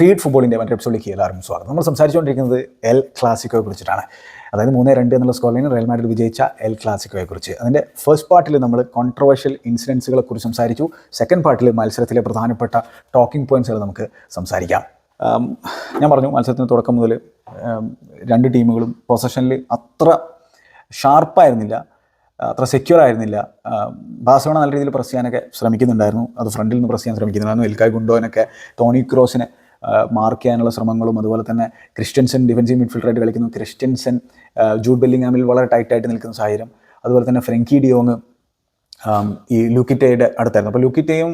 Feed ഫുട്ബോളിന്റെ മറ്റൊരു എപ്പിസോഡിലേക്ക് എല്ലാവർക്കും സ്വാഗതം. നമ്മൾ സംസാരിച്ചുകൊണ്ടിരിക്കുന്നത് എൽ ക്ലാസിക്കോയെ കുറിച്ചിട്ടാണ്. അതായത് മൂന്ന് രണ്ട് എന്നുള്ള സ്കോർ റയൽ മാഡ്രിഡ് വിജയിച്ച എൽ ക്ലാസിക്കോയെ കുറിച്ച്. അതിന്റെ ഫസ്റ്റ് പാർട്ടിൽ നമ്മൾ കോൺട്രവേഴ്ഷ്യൽ ഇൻസിഡൻസുകളെ കുറിച്ച് സംസാരിച്ചു. സെക്കൻഡ് പാർട്ടിൽ മത്സരത്തിലെ പ്രധാനപ്പെട്ട ടോക്കിംഗ് പോയിന്റ്സുകൾ നമുക്ക് സംസാരിക്കാം. ഞാൻ പറഞ്ഞു മത്സരത്തിന് തുടക്കം മുതൽ രണ്ട് ടീമുകളും പൊസഷനിൽ അത്ര ഷാർപ്പായിരുന്നില്ല അത്ര സെക്യൂർ ആയിരുന്നില്ല. ബാസോണ നല്ല രീതിയിൽ പ്രസ് ചെയ്യാനൊക്കെ ശ്രമിക്കുന്നുണ്ടായിരുന്നു. അത് ഫ്രണ്ടിൽ നിന്ന് പ്രസ് ചെയ്യാൻ ശ്രമിക്കുന്നുണ്ടായിരുന്നു. എൽക്കായ് ഗുണ്ടോനൊക്കെ ടോണി ക്രോസിനെ മാർക്ക് ചെയ്യാനുള്ള ശ്രമങ്ങളും അതുപോലെ തന്നെ ക്രിസ്ത്യൻസൻ ഡിഫൻസീവ് മിഡ്ഫീൽഡറായിട്ട് കളിക്കുന്നു ക്രിസ്ത്യൻസൻ ജൂഡ് ബെല്ലിംഗാമിൽ വളരെ ടൈറ്റായിട്ട് നിൽക്കുന്ന സാഹചര്യം. അതുപോലെ തന്നെ ഫ്രെങ്കി ഡിയോങ് ഈ ലൂക്കിറ്റയുടെ അടുത്തായിരുന്നു. അപ്പോൾ ലൂക്കിറ്റയും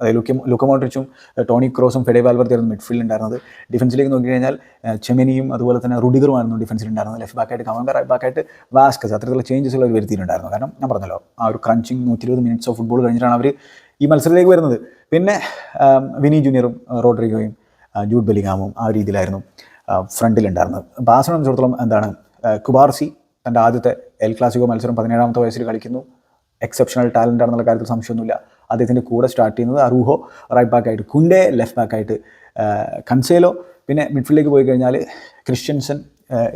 അതായത് ലൂക്കി ലൂക്കമോട്രിച്ചും ടോണി ക്രോസും ഫെഡേ വാൽവർത്തിയായിരുന്നു മിഡ്ഫീൽഡ് ഉണ്ടായിരുന്നത് ഡിഫൻസിലേക്ക് നോക്കിക്കഴിഞ്ഞാൽ ചെമിനിയും അതുപോലെ തന്നെ റുഡിഗറുമായിരുന്നു ഡിഫൻസിൽ ഉണ്ടായിരുന്നത് ലെഫ്റ്റ് ബാക്കായിട്ട് കമൻ റൈറ്റ് ബാക്കായിട്ട് വാസ്കസ് അത്തരത്തിലുള്ള ചേഞ്ചസുകൾ അവർ വരുത്തിയിട്ടുണ്ടായിരുന്നു. കാരണം ഞാൻ പറഞ്ഞല്ലോ ആ ഒരു ക്രഞ്ചിങ് നൂറ്റി ഇരുപത് മിനിറ്റ്സ് ഓഫ് ഫുട്ബോൾ കഴിഞ്ഞിട്ടാണ് അവർ ഈ മത്സരത്തിലേക്ക് വരുന്നത്. പിന്നെ വിനി ജൂനിയറും റോഡ്രിഗോയും ജൂഡ് ബലിഗാമും ആ രീതിയിലായിരുന്നു ഫ്രണ്ടിലുണ്ടായിരുന്നത്. ബാസിനെ സംബന്ധിച്ചിടത്തോളം എന്താണ് കുബാർസി തന്റെ ആദ്യത്തെ എൽ ക്ലാസിക്കോ മത്സരം പതിനേഴാമത്തെ വയസ്സിൽ കളിക്കുന്നു. എക്സെപ്ഷണൽ ടാലന്റ് ആണെന്നുള്ള കാര്യത്തിൽ സംശയമൊന്നുമില്ല. അദ്ദേഹത്തിന്റെ കൂടെ സ്റ്റാർട്ട് ചെയ്യുന്നത് അറൂഹോ റൈറ്റ് ബാക്ക് ആയിട്ട് കുണ്ടേ ലെഫ്റ്റ് ബാക്ക് ആയിട്ട് കൺസേലോ. പിന്നെ മിഡ്ഫീൽഡിലേക്ക് പോയി കഴിഞ്ഞാൽ ക്രിസ്ത്യൻസൻ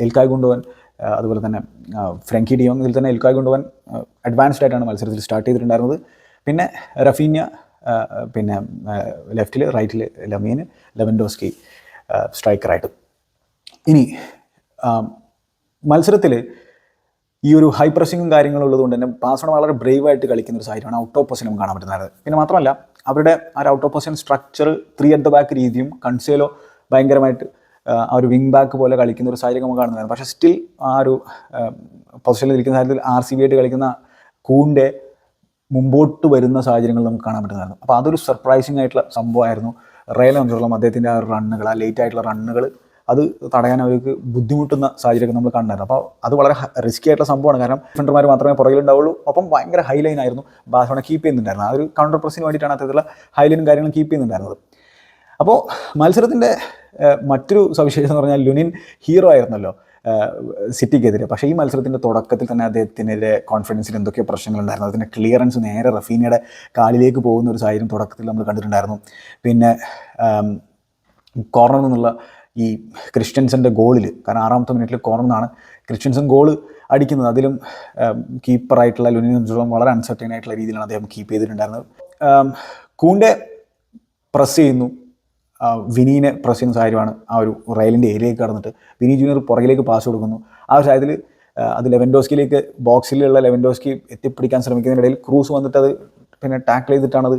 എൽക്കായ് കൊണ്ടുപോകാൻ അതുപോലെ തന്നെ ഫ്രാങ്കി ഫ്രങ്കി ഡിയോങ്. ഇതിൽ തന്നെ എൽക്കായ് കൊണ്ടുപോകാൻ അഡ്വാൻസ്ഡ് ആയിട്ടാണ് മത്സരത്തിൽ സ്റ്റാർട്ട് ചെയ്തിട്ടുണ്ടായിരുന്നത്. പിന്നെ റഫീന്യ പിന്നെ ലെഫ്റ്റിൽ റൈറ്റിൽ ലമീൻ ലെവൻഡോസ്കി സ്ട്രൈക്കറായിട്ട്. ഇനി മത്സരത്തിൽ ഈ ഒരു ഹൈ പ്രസിങ്ങും കാര്യങ്ങളും ഉള്ളതുകൊണ്ട് തന്നെ ബാഴ്സലോണ വളരെ ബ്രേവ് ആയിട്ട് കളിക്കുന്ന ഒരു സാഹചര്യമാണ് ഔട്ട് ഓഫ് പൊസിഷൻ കാണാൻ പറ്റുന്നത്. പിന്നെ മാത്രമല്ല അവരുടെ ആ ഒരു out of position structure three at the back രീതിയും കൺസേലോ ഭയങ്കരമായിട്ട് ആ ഒരു വിങ് ബാക്ക് പോലെ കളിക്കുന്ന ഒരു സാഹചര്യം നമുക്ക് കാണുന്നതാണ്. പക്ഷേ സ്റ്റിൽ ആ ഒരു പൊസിഷനിൽ ഇരിക്കുന്ന സാഹചര്യത്തിൽ ആർ സി ബി ആയിട്ട് കളിക്കുന്ന കൂന്റെ മുമ്പോട്ട് വരുന്ന സാഹചര്യങ്ങൾ നമുക്ക് കാണാൻ പറ്റുന്നതായിരുന്നു അപ്പോൾ അതൊരു സർപ്രൈസിങ് ആയിട്ടുള്ള സംഭവമായിരുന്നു. റയൽ സംബന്ധിച്ചിടത്തോളം അദ്ദേഹത്തിന്റെ ആ റണ്ണുകൾ ആ ലേറ്റ് ആയിട്ടുള്ള റണ്ണുകൾ അത് തടയാൻ അവർക്ക് ബുദ്ധിമുട്ടുന്ന സാഹചര്യമൊക്കെ നമ്മൾ കണ്ടായിരുന്നു. അപ്പോൾ അത് വളരെ റിസ്ക്കി ആയിട്ടുള്ള സംഭവമാണ്. കാരണം ഡിഫൻഡർമാർ മാത്രമേ പുറകിലുണ്ടാവുള്ളൂ. ഒപ്പം ഭയങ്കര ഹൈലൈൻ ആയിരുന്നു. ബാഴ്സലോണ കീപ്പ് ചെയ്യുന്നുണ്ടായിരുന്നു. ആ ഒരു കൗണ്ടർ പ്രസിന് വേണ്ടിയിട്ടാണ് അത്തരത്തിലുള്ള ഹൈലൈനും കാര്യങ്ങളും കീപ്പ് ചെയ്യുന്നുണ്ടായിരുന്നത്. അപ്പോൾ മത്സരത്തിന്റെ മറ്റൊരു സവിശേഷത എന്ന് പറഞ്ഞാൽ ലുനിൻ ഹീറോ ആയിരുന്നല്ലോ. സിറ്റിക്കെതിരെ. പക്ഷേ ഈ മത്സരത്തിന്റെ തുടക്കത്തിൽ തന്നെ അദ്ദേഹത്തിനെതിരെ കോൺഫിഡൻസിൽ എന്തൊക്കെയോ പ്രശ്നങ്ങളുണ്ടായിരുന്നു. അതിന്റെ ക്ലിയറൻസ് നേരെ റഫീനയുടെ കാലിലേക്ക് പോകുന്ന ഒരു സാഹചര്യം തുടക്കത്തിൽ നമ്മൾ കണ്ടിട്ടുണ്ടായിരുന്നു. പിന്നെ കോർണറിൽ നിന്നുള്ള ഈ ക്രിസ്ത്യൻസന്റെ ഗോളിൽ കാരണം ആറാമത്തെ മിനിറ്റിൽ കോർണർ നിന്നാണ് ക്രിസ്ത്യൻസൻ ഗോൾ അടിക്കുന്നത്. അതിലും കീപ്പറായിട്ടുള്ള ലുനിൻ സംബന്ധിച്ചിടത്തോളം വളരെ അൺസർട്ടൈൻ ആയിട്ടുള്ള രീതിയിലാണ് അദ്ദേഹം കീപ്പ് ചെയ്തിട്ടുണ്ടായിരുന്നത്. കൂണ്ടെ പ്രസ് ചെയ്യുന്നു. വിനീനെ പ്രസ് ചെയ്യുന്ന സാഹചര്യമാണ് ആ ഒരു റയലിന്റെ ഏരിയയിലേക്ക് കടന്നിട്ട്. വിനി ജൂനിയർ പുറകിലേക്ക് പാസ് കൊടുക്കുന്നു. ആ ഒരു സാഹചര്യത്തിൽ അത് ലെവൻഡോസ്കിയിലേക്ക് ബോക്സിലുള്ള ലെവൻഡോസ്കി എത്തിപ്പിടിക്കാൻ ശ്രമിക്കുന്നതിനിടയിൽ ക്രൂസ് വന്നിട്ട് അത് പിന്നെ ടാക്കിൾ ചെയ്തിട്ടാണ് അത്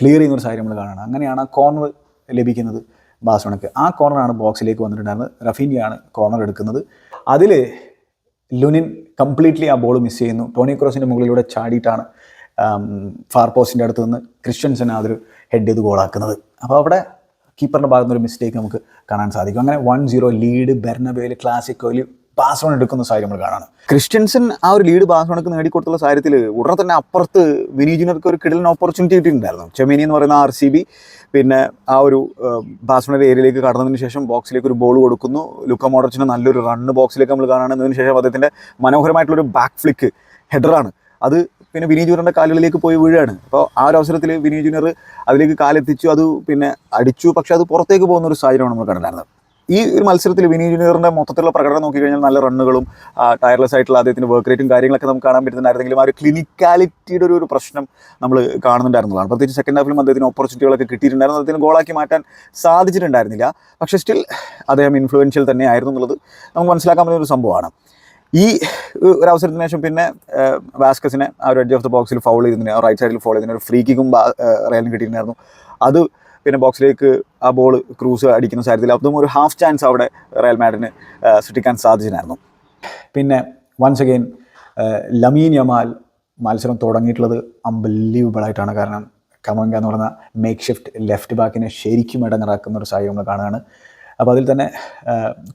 ക്ലിയർ ചെയ്യുന്ന ഒരു സാഹചര്യം നമ്മൾ കാണുന്നത്. അങ്ങനെയാണ് ആ കോർണർ ലഭിക്കുന്നത് ബാഴ്സലോണയ്ക്ക് ആ കോർണറാണ് ബോക്സിലേക്ക് വന്നിട്ടുണ്ടായിരുന്നത്. റഫീനിയാണ് കോർണർ എടുക്കുന്നത്. അതിൽ ലുനിൻ കംപ്ലീറ്റ്ലി ആ ബോൾ മിസ് ചെയ്യുന്നു. ടോണി ക്രോസിന്റെ മുകളിലൂടെ ചാടിയിട്ടാണ് ഫാർ പോസ്റ്റിന്റെ അടുത്ത് നിന്ന് ക്രിസ്ത്യൻസിനെ അതൊരു ഹെഡ് ചെയ്ത് ഗോളാക്കുന്നത് അപ്പോൾ അവിടെ കീപ്പറിന്റെ ഭാഗത്ത് ഒരു മിസ്റ്റേക്ക് നമുക്ക് കാണാൻ സാധിക്കും. അങ്ങനെ വൺ സീറോ ലീഡ് ബെർണബേയിൽ പാസ് ബാഴ്സലോണ എടുക്കുന്ന സാഹചര്യം നമ്മൾ കാണാണ്. ക്രിസ്ത്യൻസൻ ആ ഒരു ലീഡ് പാസ് ബാഴ്സലോണക്ക് നേടിക്കൊടുത്തുള്ള സാഹചര്യത്തിൽ ഉടനെ തന്നെ അപ്പുറത്ത് വിനി ജൂനിയർക്ക് ഒരു കിടലിന് ഓപ്പർച്യൂണിറ്റി കിട്ടിയിട്ടുണ്ടായിരുന്നു. ചെമിനി എന്ന് പറയുന്ന ആർ സി ബി പിന്നെ ആ ഒരു ബാഴ്സലോണയുടെ ഏരിയയിലേക്ക് കടന്നതിന് ശേഷം ബോക്സിലേക്ക് ഒരു ബോൾ കൊടുക്കുന്നു. ലുക്ക മോഡർച്ചിന് നല്ലൊരു റണ്ണ് ബോക്സിലേക്ക് നമ്മൾ കാണുന്നതിന് ശേഷം അദ്ദേഹത്തിന്റെ മനോഹരമായിട്ടുള്ളൊരു ബാക്ക് ഫ്ലിക്ക് ഹെഡറാണ് അത് പിന്നെ വിനീ ജൂനിയറിന്റെ കാലുകളിലേക്ക് പോയി വീഴാണ്. അപ്പോൾ ആ ഒരു അവസരത്തിൽ വിനീ ജൂനിയർ അതിലേക്ക് കാലെത്തിച്ചു അത് പിന്നെ അടിച്ചു. പക്ഷേ അത് പുറത്തേക്ക് പോകുന്ന ഒരു സാഹചര്യമാണ് നമ്മൾ കണ്ടിട്ടുണ്ടായിരുന്നത്. ഈ ഒരു മത്സരത്തിൽ വിനി ജൂനിയറിന്റെ മൊത്തത്തിലുള്ള പ്രകടനം നോക്കിക്കഴിഞ്ഞാൽ നല്ല റണ്ണുകളും ടയർലെസ് ആയിട്ടുള്ള അദ്ദേഹത്തിന്റെ വർക്ക് റേറ്റും കാര്യങ്ങളൊക്കെ നമുക്ക് കാണാൻ പറ്റുന്നുണ്ടായിരുന്നെങ്കിലും ആ ഒരു ക്ലിനിക്കാലിറ്റിയുടെ ഒരു പ്രശ്നം നമ്മൾ കാണുന്നുണ്ടായിരുന്നതാണ്. പ്രത്യേകിച്ച് സെക്കൻഡ് ഹാഫിലും അദ്ദേഹത്തിന് ഓപ്പർച്യൂണിറ്റികളൊക്കെ കിട്ടിയിട്ടുണ്ടായിരുന്നു. അദ്ദേഹത്തിന് ഗോളാക്കി മാറ്റാൻ സാധിച്ചിട്ടുണ്ടായിരുന്നില്ല. പക്ഷേ സ്റ്റിൽ അദ്ദേഹം ഇൻഫ്ലുവൻഷ്യൽ തന്നെ ആയിരുന്നു എന്നുള്ളത് നമുക്ക് മനസ്സിലാക്കാൻ പറ്റുന്ന ഒരു സംഭവമാണ്. ഈ ഒരു അവസരത്തിന് ശേഷം പിന്നെ വാസ്കസിനെ ആ ഒരു എഡ്ജ് ഓഫ് ദ ബോക്സിൽ ഫൗൾ ചെയ്തിരുന്നു റൈറ്റ് സൈഡിൽ ഫോൾ ചെയ്തിരുന്നു ഒരു ഫ്രീ കിക്കും റയലിന് കിട്ടിയിട്ടുണ്ടായിരുന്നു. അത് പിന്നെ ബോക്സിലേക്ക് ആ ബോൾ ക്രൂസ് അടിക്കുന്ന സാഹചര്യത്തിൽ അതും ഒരു ഹാഫ് ചാൻസ് അവിടെ റയൽ മാഡിന് സൃഷ്ടിക്കാൻ സാധിച്ചിട്ടുണ്ടായിരുന്നു. പിന്നെ വൺസ് അഗെയിൻ ലമീൻ യമാൽ മത്സരം തുടങ്ങിയിട്ടുള്ളത് അൺബലീവബിൾ ആയിട്ടാണ്. കാരണം കമങ്ക എന്ന് പറയുന്ന മേക്ക് ഷിഫ്റ്റ് ലെഫ്റ്റ് ബാക്കിനെ ശരിക്കും ഇടങ്ങിറക്കുന്ന ഒരു സാഹചര്യം നമ്മൾ കാണുകയാണ്. അപ്പോൾ അതിൽ തന്നെ